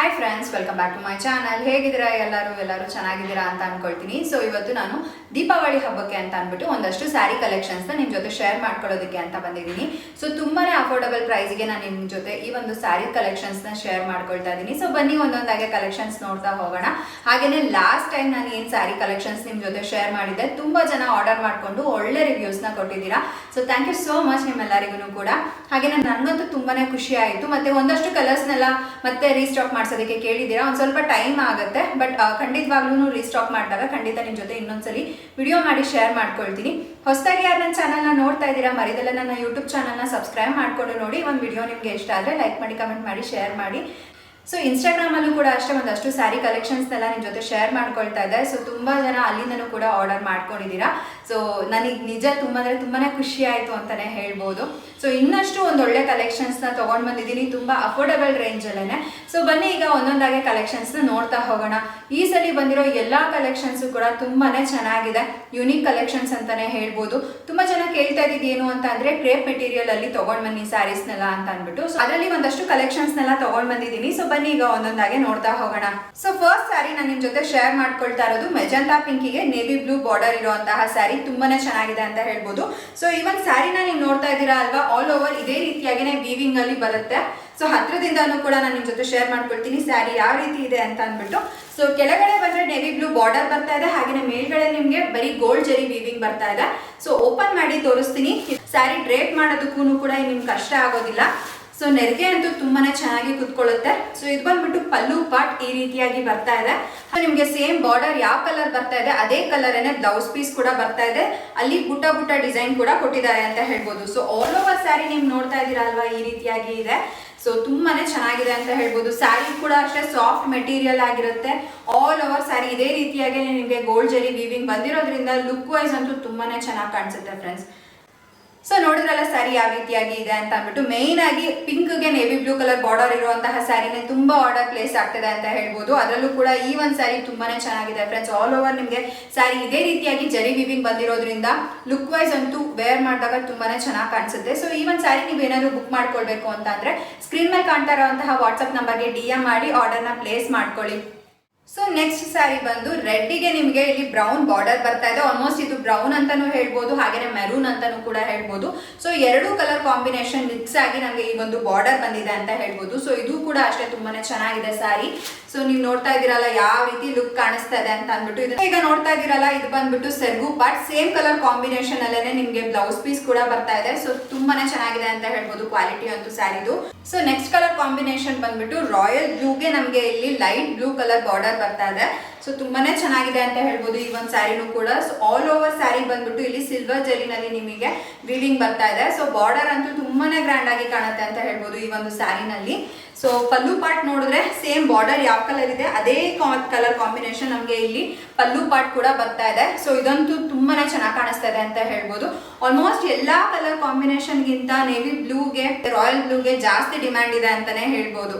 Hi friends welcome back to my channel ಹೇಗಿದ್ದೀರಾ ಎಲ್ಲರೂ? ಎಲ್ಲರೂ ಚೆನ್ನಾಗಿದ್ದೀರಾ ಅಂತ ಅನ್ಕೊಳ್ತೀನಿ. ಸೊ ಇವತ್ತು ನಾನು ದೀಪಾವಳಿ ಹಬ್ಬಕ್ಕೆ ಅಂತ ಅಂದ್ಬಿಟ್ಟು ಒಂದಷ್ಟು ಸ್ಯಾರಿ ಕಲೆಕ್ಷನ್ಸ್ನ ನಿಮ್ಮ ಜೊತೆ ಶೇರ್ ಮಾಡ್ಕೊಳ್ಳೋದಕ್ಕೆ ಅಂತ ಬಂದಿದ್ದೀನಿ. ಸೊ ತುಂಬಾನೇ ಅಫೋರ್ಡಬಲ್ ಪ್ರೈಸ್ಗೆ ನಾನು ನಿಮ್ಮ ಜೊತೆ ಈ ಒಂದು ಸ್ಯಾರಿ ಕಲೆಕ್ಷನ್ಸ್ನ ಶೇರ್ ಮಾಡ್ಕೊಳ್ತಾ ಇದ್ದೀನಿ. ಸೊ ಬನ್ನಿ ಒಂದೊಂದಾಗೆ ಕಲೆಕ್ಷನ್ಸ್ ನೋಡ್ತಾ ಹೋಗೋಣ. ಹಾಗೇನೆ ಲಾಸ್ಟ್ ಟೈಮ್ ನಾನು ಏನು ಸ್ಯಾರಿ ಕಲೆಕ್ಷನ್ಸ್ ನಿಮ್ಮ ಜೊತೆ ಶೇರ್ ಮಾಡಿದ್ದೆ, ತುಂಬಾ ಜನ ಆರ್ಡರ್ ಮಾಡಿಕೊಂಡು ಒಳ್ಳೆ ರಿವ್ಯೂಸ್ನ ಕೊಟ್ಟಿದ್ದೀರಾ. So thank you so much ನಿಮ್ಮೆಲ್ಲರಿಗೂ ಕೂಡ. ಹಾಗೆ ನನಗಂತೂ ತುಂಬಾ ಖುಷಿ ಆಯಿತು. ಮತ್ತೆ ಒಂದಷ್ಟು ಕಲರ್ಸ್ನೆಲ್ಲ ಮತ್ತೆ ರೀಸ್ಟಾಕ್ ಮಾಡಿಸೋದಕ್ಕೆ ಕೇಳಿದ್ದೀರಾ. ಒಂದು ಸ್ವಲ್ಪ ಟೈಮ್ ಆಗುತ್ತೆ. ಬಟ್ ಖಂಡಿತವಾಗ್ಲೂ ರೀಸ್ಟಾಕ್ ಮಾಡಿದಾಗ ಖಂಡಿತ ನಿಮ್ಮ ಜೊತೆ ಇನ್ನೊಂದ್ಸಲಿ ವಿಡಿಯೋ ಮಾಡಿ ಶೇರ್ ಮಾಡ್ಕೊಳ್ತೀನಿ. ಹೊಸದಾಗಿ ಯಾರು ನನ್ನ ಚಾನಲ್ನ ನೋಡ್ತಾ ಇದ್ದೀರಾ, ಮರಿದಲ್ಲ ನನ್ನ ಯೂಟ್ಯೂಬ್ ಚಾನಲ್ನ ಸಬ್ಸ್ಕ್ರೈಬ್ ಮಾಡಿಕೊಂಡು ನೋಡಿ. ಒಂದು ವಿಡಿಯೋ ನಿಮಗೆ ಇಷ್ಟ ಆದರೆ ಲೈಕ್ ಮಾಡಿ ಕಮೆಂಟ್ ಮಾಡಿ ಶೇರ್ ಮಾಡಿ. ಸೊ ಇನ್ಸ್ಟಾಗ್ರಾಮಲ್ಲೂ ಕೂಡ ಅಷ್ಟೇ, ಒಂದಷ್ಟು ಸ್ಯಾರಿ ಕಲೆಕ್ಷನ್ಸ್ನೆಲ್ಲ ನಿಮ್ಮ ಜೊತೆ ಶೇರ್ ಮಾಡ್ಕೊಳ್ತಾ ಇದ್ದೆ. ಸೊ ತುಂಬ ಜನ ಅಲ್ಲಿಂದನೂ ಕೂಡ ಆರ್ಡರ್ ಮಾಡ್ಕೊಂಡಿದ್ದೀರಾ. ಸೊ ನನಗೆ ನಿಜ ತುಂಬ ಅಂದರೆ ತುಂಬಾ ಖುಷಿ ಆಯಿತು ಅಂತಲೇ ಹೇಳ್ಬೋದು. ಸೊ ಇನ್ನಷ್ಟು ಒಂದು ಒಳ್ಳೆ ಕಲೆಕ್ಷನ್ಸ್ನ ತೊಗೊಂಡು ಬಂದಿದ್ದೀನಿ. ತುಂಬ ಅಫೋರ್ಡಬಲ್ ರೇಂಜಲ್ಲೇ ಸೊ ಬನ್ನಿ ಈಗ ಒಂದೊಂದಾಗೆ ಕಲೆಕ್ಷನ್ಸ್ನ ನೋಡ್ತಾ ಹೋಗೋಣ. ಈ ಸಲ ಬಂದಿರೋ ಎಲ್ಲ ಕಲೆಕ್ಷನ್ಸು ಕೂಡ ತುಂಬಾ ಚೆನ್ನಾಗಿದೆ. ಯುನೀಕ್ ಕಲೆಕ್ಷನ್ಸ್ ಅಂತಲೇ ಹೇಳ್ಬೋದು. ತುಂಬ ಜನ ಕೇಳ್ತಾ ಇದ್ದಿದ್ದು ಏನು ಅಂತ ಅಂದರೆ ಕ್ರೇಪ್ ಮೆಟೀರಿಯಲ್ ಅಲ್ಲಿ ತೊಗೊಂಡು ಬನ್ನಿ ಸ್ಯಾರೀಸ್ನೆಲ್ಲ ಅಂತ ಅಂದ್ಬಿಟ್ಟು. ಸೊ ಅದರಲ್ಲಿ ಒಂದಷ್ಟು ಕಲೆಕ್ಷನ್ಸ್ನೆಲ್ಲ ತೊಗೊಂಡು ಬಂದಿದ್ದೀನಿ. ಸೊ ಬನ್ನಿ, ಈಗ ಒಂದೊಂದಾಗೆ ನೋಡ್ತಾ ಹೋಗೋಣ. ಸೊ ಫಸ್ಟ್ ಸ್ಯಾರಿ ನಾನು ನಿಮ್ಮ ಜೊತೆ ಶೇರ್ ಮಾಡ್ಕೊಳ್ತಾ ಇರೋದು ಮೆಜಂತಾ ಪಿಂಕಿಗೆ ನೇವಿ ಬ್ಲೂ ಬಾರ್ಡರ್ ಇರುವಂತಹ ಸ್ಯಾರಿ ತುಂಬಾನೇ ಚೆನ್ನಾಗಿದೆ ಅಂತ ಹೇಳ್ಬೋದು. ಸೊ ಒಂದು ಸ್ಯಾರಿನ ನೀವು ನೋಡ್ತಾ ಇದ್ದೀರಾ ಅಲ್ವಾ? ಆಲ್ ಓವರ್ ಇದೇ ರೀತಿಯಾಗಿನೇ ವೀವಿಂಗ್ ಅಲ್ಲಿ ಬರುತ್ತೆ. ಸೊ ಹತ್ರದಿಂದನೂ ಕೂಡ ನಾನು ನಿಮ್ಮ ಜೊತೆ ಶೇರ್ ಮಾಡ್ಕೊಳ್ತೀನಿ ಸ್ಯಾರಿ ಯಾವ ರೀತಿ ಇದೆ ಅಂತ ಅಂದ್ಬಿಟ್ಟು. ಸೊ ಕೆಳಗಡೆ ಬಂದ್ರೆ ನೇವಿ ಬ್ಲೂ ಬಾರ್ಡರ್ ಬರ್ತಾ ಇದೆ. ಹಾಗೆ ಮೇಲ್ಗಡೆ ನಿಮಗೆ ಬರೀ ಗೋಲ್ಡ್ ಜರಿ ವೀವಿಂಗ್ ಬರ್ತಾ ಇದೆ. ಸೊ ಓಪನ್ ಮಾಡಿ ತೋರಿಸ್ತೀನಿ. ಸ್ಯಾರಿ ಡ್ರೇಪ್ ಮಾಡೋದಕ್ಕೂ ಕೂಡ ನಿಮ್ಗೆ ಕಷ್ಟ ಆಗೋದಿಲ್ಲ. ಸೊ ನೆರಿಗೆ ಅಂತೂ ತುಂಬಾನೇ ಚೆನ್ನಾಗಿ ಕುತ್ಕೊಳ್ಳುತ್ತೆ. ಸೊ ಇದು ಬಂದ್ಬಿಟ್ಟು ಪಲ್ಲು ಪಾರ್ಟ್ ಈ ರೀತಿಯಾಗಿ ಬರ್ತಾ ಇದೆ. ನಿಮಗೆ ಸೇಮ್ ಬಾರ್ಡರ್ ಯಾವ ಕಲರ್ ಬರ್ತಾ ಇದೆ, ಅದೇ ಕಲರ್ ಏನೇ ಬ್ಲೌಸ್ ಪೀಸ್ ಕೂಡ ಬರ್ತಾ ಇದೆ. ಅಲ್ಲಿ ಬುಟ್ಟ ಬುಟ್ಟ ಡಿಸೈನ್ ಕೂಡ ಕೊಟ್ಟಿದ್ದಾರೆ ಅಂತ ಹೇಳ್ಬೋದು. ಸೊ ಆಲ್ ಓವರ್ ಸ್ಯಾರಿ ನೀವು ನೋಡ್ತಾ ಇದ್ದೀರಾ ಅಲ್ವಾ? ಈ ರೀತಿಯಾಗಿ ಇದೆ. ಸೊ ತುಂಬಾನೇ ಚೆನ್ನಾಗಿದೆ ಅಂತ ಹೇಳ್ಬೋದು. ಸ್ಯಾರಿ ಕೂಡ ಅಷ್ಟೇ ಸಾಫ್ಟ್ ಮೆಟೀರಿಯಲ್ ಆಗಿರುತ್ತೆ. ಆಲ್ ಓವರ್ ಸ್ಯಾರಿ ಇದೇ ರೀತಿಯಾಗಿ ನಿಮಗೆ ಗೋಲ್ಡ್ ಜರಿ ವೀವಿಂಗ್ ಬಂದಿರೋದ್ರಿಂದ ಲುಕ್ ವೈಸ್ ಅಂತೂ ತುಂಬಾನೇ ಚೆನ್ನಾಗಿ ಕಾಣಿಸುತ್ತೆ ಫ್ರೆಂಡ್ಸ್ ಸೊ ನೋಡಿದ್ರಲ್ಲ ಸ್ಯಾರಿ ಯಾವ ರೀತಿಯಾಗಿ ಇದೆ ಅಂತ ಅಂದ್ಬಿಟ್ಟು ಮೇಯ್ನ್ ಆಗಿ ಪಿಂಕ್ಗೆ ನೇವಿ ಬ್ಲೂ ಕಲರ್ ಬಾರ್ಡರ್ ಇರುವಂತಹ ಸ್ಯಾರಿನೇ ತುಂಬಾ ಆರ್ಡರ್ ಪ್ಲೇಸ್ ಆಗ್ತಿದೆ ಅಂತ ಹೇಳ್ಬೋದು. ಅದರಲ್ಲೂ ಕೂಡ ಈ ಒಂದು ಸ್ಯಾರಿ ತುಂಬಾನೇ ಚೆನ್ನಾಗಿದೆ ಫ್ರೆಂಡ್ಸ್ ಆಲ್ ಓವರ್ ನಿಮಗೆ ಸ್ಯಾರಿ ಇದೇ ರೀತಿಯಾಗಿ ಜರಿ ವಿವಿಂಗ್ ಬಂದಿರೋದ್ರಿಂದ ಲುಕ್ ವೈಸ್ ಅಂತೂ ವೇರ್ ಮಾಡಿದಾಗ ತುಂಬಾನೇ ಚೆನ್ನಾಗಿ ಕಾಣಿಸುತ್ತೆ. ಸೊ ಈ ಒಂದು ಸ್ಯಾರಿ ನೀವು ಏನಾದ್ರು ಬುಕ್ ಮಾಡ್ಕೊಳ್ಬೇಕು ಅಂತ ಅಂದ್ರೆ ಸ್ಕ್ರೀನ್ ಮೇಲೆ ಕಾಣ್ತಾ ಇರುವಂತಹ ವಾಟ್ಸ್ಆಪ್ ನಂಬರ್ಗೆ ಡಿ ಎಂ ಮಾಡಿ ಆರ್ಡರ್ನ ಪ್ಲೇಸ್ ಮಾಡ್ಕೊಳ್ಳಿ. ಸೊ ನೆಕ್ಸ್ಟ್ ಸ್ಯಾರಿ ಬಂದು ರೆಡ್ಡಿಗೆ ನಿಮಗೆ ಇಲ್ಲಿ ಬ್ರೌನ್ ಬಾರ್ಡರ್ ಬರ್ತಾ ಇದೆ. ಆಲ್ಮೋಸ್ಟ್ ಇದು ಬ್ರೌನ್ ಅಂತಾನೂ ಹೇಳ್ಬೋದು, ಹಾಗೇನೆ ಮೆರೂನ್ ಅಂತಾನೂ ಕೂಡ ಹೇಳ್ಬೋದು. ಸೊ ಎರಡು ಕಲರ್ ಕಾಂಬಿನೇಷನ್ ಮಿಕ್ಸ್ ಆಗಿ ನಮಗೆ ಈ ಒಂದು ಬಾರ್ಡರ್ ಬಂದಿದೆ ಅಂತ ಹೇಳ್ಬೋದು. ಸೊ ಇದು ಕೂಡ ಅಷ್ಟೇ ತುಂಬಾನೇ ಚೆನ್ನಾಗಿದೆ ಸ್ಯಾರಿ ಸೊ ನೀವು ನೋಡ್ತಾ ಇದ್ದೀರಲ್ಲ ಯಾವ ರೀತಿ ಲುಕ್ ಕಾಣಿಸ್ತಾ ಇದೆ ಅಂತ ಅಂದ್ಬಿಟ್ಟು ಇದು ಈಗ ನೋಡ್ತಾ ಇದೀರಲ್ಲ ಇದು ಬಂದ್ಬಿಟ್ಟು ಸೆರ್ಗು ಪಾರ್ಟ್ ಸೇಮ್ ಕಲರ್ ಕಾಂಬಿನೇಷನ್ ಅಲ್ಲೇ ನಿಮಗೆ ಬ್ಲೌಸ್ ಪೀಸ್ ಕೂಡ ಬರ್ತಾ ಇದೆ. ಸೊ ತುಂಬಾನೇ ಚೆನ್ನಾಗಿದೆ ಅಂತ ಹೇಳ್ಬೋದು ಕ್ವಾಲಿಟಿ ಅಂತೂ ಸ್ಯಾರಿದು ಸೊ ನೆಕ್ಸ್ಟ್ ಕಲರ್ ಕಾಂಬಿನೇಷನ್ ಬಂದ್ಬಿಟ್ಟು ರಾಯಲ್ ಬ್ಲೂಗೆ ನಮಗೆ ಇಲ್ಲಿ ಲೈಟ್ ಬ್ಲೂ ಕಲರ್ ಬಾರ್ಡರ್ ಬರ್ತಾ ಇದೆ. ಸೊ ತುಂಬಾನೇ ಚೆನ್ನಾಗಿದೆ ಅಂತ ಹೇಳ್ಬೋದು ಈ ಒಂದು ಸ್ಯಾರಿನೂ ಕೂಡ. ಸೊ ಆಲ್ ಓವರ್ ಸ್ಯಾರಿ ಬಂದ್ಬಿಟ್ಟು ಇಲ್ಲಿ ಸಿಲ್ವರ್ ಜರಿನಲ್ಲಿ ನಿಮಗೆ ವಿವಿಂಗ್ ಬರ್ತಾ ಇದೆ. ಸೊ ಬಾರ್ಡರ್ ಅಂತೂ ತುಂಬಾನೇ ಗ್ರ್ಯಾಂಡ್ ಆಗಿ ಕಾಣುತ್ತೆ ಅಂತ ಹೇಳ್ಬೋದು ಈ ಒಂದು ಸ್ಯಾರಿನಲ್ಲಿ. ಸೊ ಪಲ್ಲು ಪಾರ್ಟ್ ನೋಡಿದ್ರೆ ಸೇಮ್ ಬಾರ್ಡರ್ ಯಾವ ಕಲರ್ ಇದೆ, ಅದೇ ಕಲರ್ ಕಾಂಬಿನೇಷನ್ ನಮಗೆ ಇಲ್ಲಿ ಪಲ್ಲು ಪಾರ್ಟ್ ಕೂಡ ಬರ್ತಾ ಇದೆ. ಸೊ ಇದಂತೂ ತುಂಬಾನೇ ಚೆನ್ನಾಗಿ ಕಾಣಿಸ್ತಾ ಇದೆ ಅಂತ ಹೇಳ್ಬೋದು. ಆಲ್ಮೋಸ್ಟ್ ಎಲ್ಲಾ ಕಲರ್ ಕಾಂಬಿನೇಷನ್ಗಿಂತ ನೇವಿ ಬ್ಲೂಗೆ ರಾಯಲ್ ಬ್ಲೂಗೆ ಜಾಸ್ತಿ ಡಿಮ್ಯಾಂಡ್ ಇದೆ ಅಂತಾನೆ ಹೇಳ್ಬೋದು.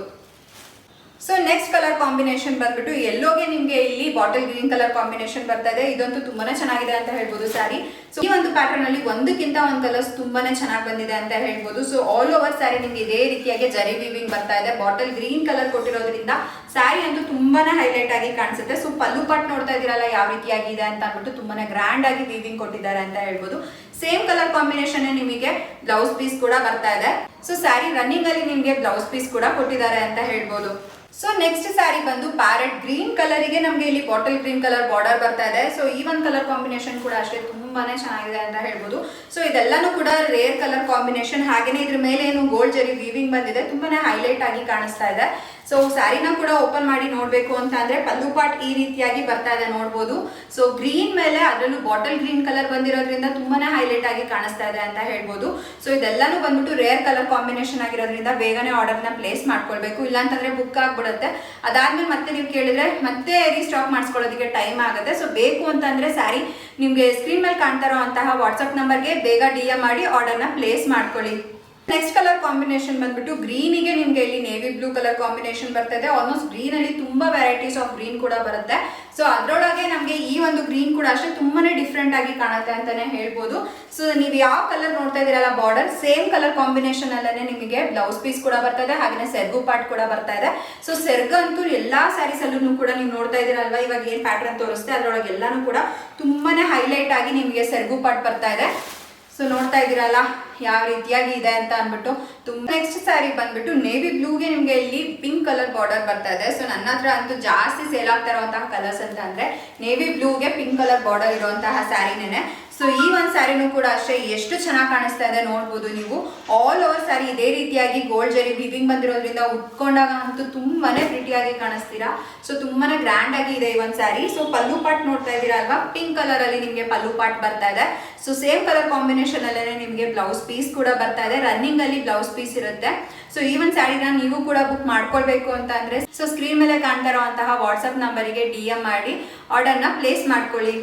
ಸೊ ನೆಕ್ಸ್ಟ್ ಕಲರ್ ಕಾಂಬಿನೇಷನ್ ಬಂದ್ಬಿಟ್ಟು ಎಲ್ಲೋಗೆ ನಿಮಗೆ ಇಲ್ಲಿ ಬಾಟಲ್ ಗ್ರೀನ್ ಕಲರ್ ಕಾಂಬಿನೇಷನ್ ಬರ್ತಾ ಇದೆ. ಇದಂತೂ ತುಂಬಾನೇ ಚೆನ್ನಾಗಿದೆ ಅಂತ ಹೇಳ್ಬೋದು ಸ್ಯಾರಿ. ಸೊ ಈ ಒಂದು ಪ್ಯಾಟರ್ನ್ ಅಲ್ಲಿ ಒಂದಕ್ಕಿಂತ ಒಂದು ಕಲರ್ಸ್ ತುಂಬಾನೇ ಚೆನ್ನಾಗಿ ಬಂದಿದೆ ಅಂತ ಹೇಳ್ಬೋದು. ಸೊ ಆಲ್ ಓವರ್ ಸ್ಯಾರಿ ನಿಮ್ಗೆ ಇದೇ ರೀತಿಯಾಗಿ ಜರಿ ವಿವಿಂಗ್ ಬರ್ತಾ ಇದೆ. ಬಾಟಲ್ ಗ್ರೀನ್ ಕಲರ್ ಕೊಟ್ಟಿರೋದ್ರಿಂದ ಸ್ಯಾರಿ ಅಂತೂ ತುಂಬಾನೇ ಹೈಲೈಟ್ ಆಗಿ ಕಾಣಿಸುತ್ತೆ. ಸೊ ಪಲ್ಲು ಪಟ್ ನೋಡ್ತಾ ಇದ್ದೀರಲ್ಲ, ಯಾವ ರೀತಿಯಾಗಿದೆ ಅಂತ ಅಂದ್ಬಿಟ್ಟು ತುಂಬಾನೇ ಗ್ರ್ಯಾಂಡ್ ಆಗಿ ವೀವಿಂಗ್ ಕೊಟ್ಟಿದ್ದಾರೆ ಅಂತ ಹೇಳ್ಬೋದು. ಸೇಮ್ ಕಲರ್ ಕಾಂಬಿನೇಷನ್ ನಿಮಗೆ ಬ್ಲೌಸ್ ಪೀಸ್ ಕೂಡ ಬರ್ತಾ ಇದೆ. ಸೊ ಸ್ಯಾರಿ ರನ್ನಿಂಗ್ ಅಲ್ಲಿ ನಿಮಗೆ ಬ್ಲೌಸ್ ಪೀಸ್ ಕೂಡ ಕೊಟ್ಟಿದ್ದಾರೆ ಅಂತ ಹೇಳ್ಬೋದು. ಸೊ ನೆಕ್ಸ್ಟ್ ಸ್ಯಾರಿ ಬಂದು ಪ್ಯಾರೆಟ್ ಗ್ರೀನ್ ಕಲರಿಗೆ ನಮಗೆ ಇಲ್ಲಿ ಬಾಟಲ್ ಗ್ರೀನ್ ಕಲರ್ ಬಾರ್ಡರ್ ಬರ್ತಾ ಇದೆ. ಸೊ ಈ ಒಂದು ಕಲರ್ ಕಾಂಬಿನೇಷನ್ ಕೂಡ ಅಷ್ಟೇ ತುಂಬಾನೇ ಚೆನ್ನಾಗಿದೆ ಅಂತ ಹೇಳ್ಬೋದು. ಸೊ ಇದೆಲ್ಲಾನು ಕೂಡ ರೇರ್ ಕಲರ್ ಕಾಂಬಿನೇಷನ್ ಹಾಗೇನೆ ಇದ್ರ ಮೇಲೆ ಏನು ಗೋಲ್ಡ್ ಜರಿ ವೀವಿಂಗ್ ಬಂದಿದೆ. ತುಂಬಾನೇ ಹೈಲೈಟ್ ಆಗಿ ಕಾಣಿಸ್ತಾ ಇದೆ. ಸೊ ಸ್ಯಾರಿನ ಕೂಡ ಓಪನ್ ಮಾಡಿ ನೋಡ್ಬೇಕು ಅಂತ ಅಂದ್ರೆ ಪಲ್ಲು ಪಾಟ್ ಈ ರೀತಿಯಾಗಿ ಬರ್ತಾ ಇದೆ ನೋಡ್ಬೋದು. ಸೊ ಗ್ರೀನ್ ಮೇಲೆ ಅದರಲ್ಲೂ ಬಾಟಲ್ ಗ್ರೀನ್ ಕಲರ್ ಬಂದಿರೋದ್ರಿಂದ ತುಂಬಾನೇ ಹೈಲೈಟ್ ಆಗಿ ಕಾಣಿಸ್ತಾ ಇದೆ ಅಂತ ಹೇಳ್ಬೋದು. ಸೊ ಇದೆಲ್ಲಾನು ಬಂದ್ಬಿಟ್ಟು ರೇರ್ ಕಲರ್ ಕಾಂಬಿನೇಷನ್ ಆಗಿರೋದ್ರಿಂದ ಬೇಗನೆ ಆರ್ಡರ್ನ ಪ್ಲೇಸ್ ಮಾಡ್ಕೊಳ್ಬೇಕು. ಇಲ್ಲಾಂತಂದ್ರೆ ಬುಕ್ ಆಗ್ಬಿಡುತ್ತೆ. ಅದಾದ್ಮೇಲೆ ಮತ್ತೆ ನೀವು ಕೇಳಿದ್ರೆ ಮತ್ತೆ ರೀಸ್ಟಾಕ್ ಮಾಡಿಸ್ಕೊಳ್ಳೋದಕ್ಕೆ ಟೈಮ್ ಆಗುತ್ತೆ. ಸೊ ಬೇಕು ಅಂತಂದ್ರೆ ಸ್ಯಾರಿ ನಿಮಗೆ ಸ್ಕ್ರೀನ್ ಮೇಲೆ ಕಾಣ್ತಾ ಇರೋ ಅಂತಹ ವಾಟ್ಸಪ್ ನಂಬರ್ಗೆ ಬೇಗ ಡಿ ಎಂ ಮಾಡಿ ಆರ್ಡರ್ನ ಪ್ಲೇಸ್ ಮಾಡ್ಕೊಳ್ಳಿ. ನೆಕ್ಸ್ಟ್ ಕಲರ್ ಕಾಂಬಿನೇಷನ್ ಬಂದ್ಬಿಟ್ಟು ಗ್ರೀನಿಗೆ ನಿಮ್ಗೆ ಇಲ್ಲಿ ನೇವಿ ಬ್ಲೂ ಕಲರ್ ಕಾಂಬಿನೇಷನ್ ಬರ್ತದೆ. ಆಲ್ಮೋಸ್ಟ್ ಗ್ರೀನ್ ಅಲ್ಲಿ ತುಂಬಾ ವೆರೈಟೀಸ್ ಆಫ್ ಗ್ರೀನ್ ಕೂಡ ಬರುತ್ತೆ. ಸೊ ಅದರೊಳಗೆ ನಮಗೆ ಈ ಒಂದು ಗ್ರೀನ್ ಕೂಡ ಅಷ್ಟೇ ತುಂಬಾನೇ ಡಿಫ್ರೆಂಟ್ ಆಗಿ ಕಾಣುತ್ತೆ ಅಂತಾನೆ ಹೇಳ್ಬೋದು. ಸೊ ನೀವು ಯಾವ ಕಲರ್ ನೋಡ್ತಾ ಇದೀರಲ್ಲ ಬಾರ್ಡರ್ ಸೇಮ್ ಕಲರ್ ಕಾಂಬಿನೇಷನ್ ಅಲ್ಲೇ ನಿಮಗೆ ಬ್ಲೌಸ್ ಪೀಸ್ ಕೂಡ ಬರ್ತಾ ಇದೆ ಹಾಗೆ ಸೆರ್ಗು ಪಾರ್ಟ್ ಕೂಡ ಬರ್ತಾ ಇದೆ. ಸೊ ಸೆರ್ಗ ಅಂತೂ ಎಲ್ಲಾ ಸ್ಯಾರೀಸ್ ಅಲ್ಲೂ ಕೂಡ ನೀವು ನೋಡ್ತಾ ಇದೀರಲ್ವಾ ಇವಾಗ ಏನ್ ಪ್ಯಾಟರ್ನ್ ತೋರಿಸ್ತೇವೆ ಅದರೊಳಗೆ ಎಲ್ಲಾನು ಕೂಡ ತುಂಬಾನೇ ಹೈಲೈಟ್ ಆಗಿ ನಿಮಗೆ ಸೆರ್ಗು ಪಾರ್ಟ್ ಬರ್ತಾ ಇದೆ. ಸೊ ನೋಡ್ತಾ ಇದ್ದೀರಲ್ಲ, ಯಾವ ರೀತಿಯಾಗಿ ಇದೆ ಅಂತ ಅಂದ್ಬಿಟ್ಟು ತುಂಬ ನೆಕ್ಸ್ಟ್ ಸ್ಯಾರಿ ಬಂದ್ಬಿಟ್ಟು ನೇವಿ ಬ್ಲೂಗೆ ನಿಮಗೆ ಇಲ್ಲಿ ಪಿಂಕ್ ಕಲರ್ ಬಾರ್ಡರ್ ಬರ್ತಾ ಇದೆ. ಸೊ ನನ್ನ ಹತ್ರ ಅಂತೂ ಜಾಸ್ತಿ ಸೇಲ್ ಆಗ್ತಾ ಇರುವಂತಹ ಕಲರ್ಸ್ ಅಂತ ಅಂದ್ರೆ ನೇವಿ ಬ್ಲೂಗೆ ಪಿಂಕ್ ಕಲರ್ ಬಾರ್ಡರ್ ಇರುವಂತಹ ಸ್ಯಾರಿನೇ ಸೊ ಈ ಒಂದು ಸ್ಯಾರಿನೂ ಕೂಡ ಅಷ್ಟೇ. ಎಷ್ಟು ಚೆನ್ನಾಗಿ ಕಾಣಿಸ್ತಾ ಇದೆ ನೋಡ್ಬೋದು ನೀವು. ಆಲ್ ಓವರ್ ಸ್ಯಾರಿ ಇದೇ ರೀತಿಯಾಗಿ ಗೋಲ್ಡ್ ಜರಿ ವಿವಿಂಗ್ ಬಂದಿರೋದ್ರಿಂದ ಉಟ್ಕೊಂಡಾಗ ಅಂತೂ ತುಂಬಾನೇ ಪ್ರಿಟಿಯಾಗಿ ಕಾಣಿಸ್ತೀರಾ? ಸೊ ತುಂಬಾನೇ ಗ್ರ್ಯಾಂಡ್ ಆಗಿ ಇದೆ ಈ ಒಂದು ಸ್ಯಾರಿ ಸೊ ಪಲ್ಲು ಪಾಟ್ ನೋಡ್ತಾ ಇದ್ದೀರಾ ಅಲ್ವಾ? ಪಿಂಕ್ ಕಲರ್ ಅಲ್ಲಿ ನಿಮಗೆ ಪಲ್ಲು ಪಾಟ್ ಬರ್ತಾ ಇದೆ. ಸೊ ಸೇಮ್ ಕಲರ್ ಕಾಂಬಿನೇಷನ್ ಅಲ್ಲೇ ನಿಮಗೆ ಬ್ಲೌಸ್ ಪೀಸ್ ಕೂಡ ಬರ್ತಾ ಇದೆ. ರನ್ನಿಂಗ್ ಅಲ್ಲಿ ಬ್ಲೌಸ್ ಪೀಸ್ ಇರುತ್ತೆ. ಸೊ ಈ ಒಂದು ಸ್ಯಾರಿನ ನೀವು ಕೂಡ ಬುಕ್ ಮಾಡ್ಕೊಳ್ಬೇಕು ಅಂತ ಅಂದ್ರೆ ಸೊ ಸ್ಕ್ರೀನ್ ಮೇಲೆ ಕಾಣ್ತಾ ಇರುವಂತಹ ವಾಟ್ಸ್ಆಪ್ ನಂಬರಿಗೆ ಡಿ ಎಂ ಮಾಡಿ ಆರ್ಡರ್ನ ಪ್ಲೇಸ್ ಮಾಡ್ಕೊಳ್ಳಿ.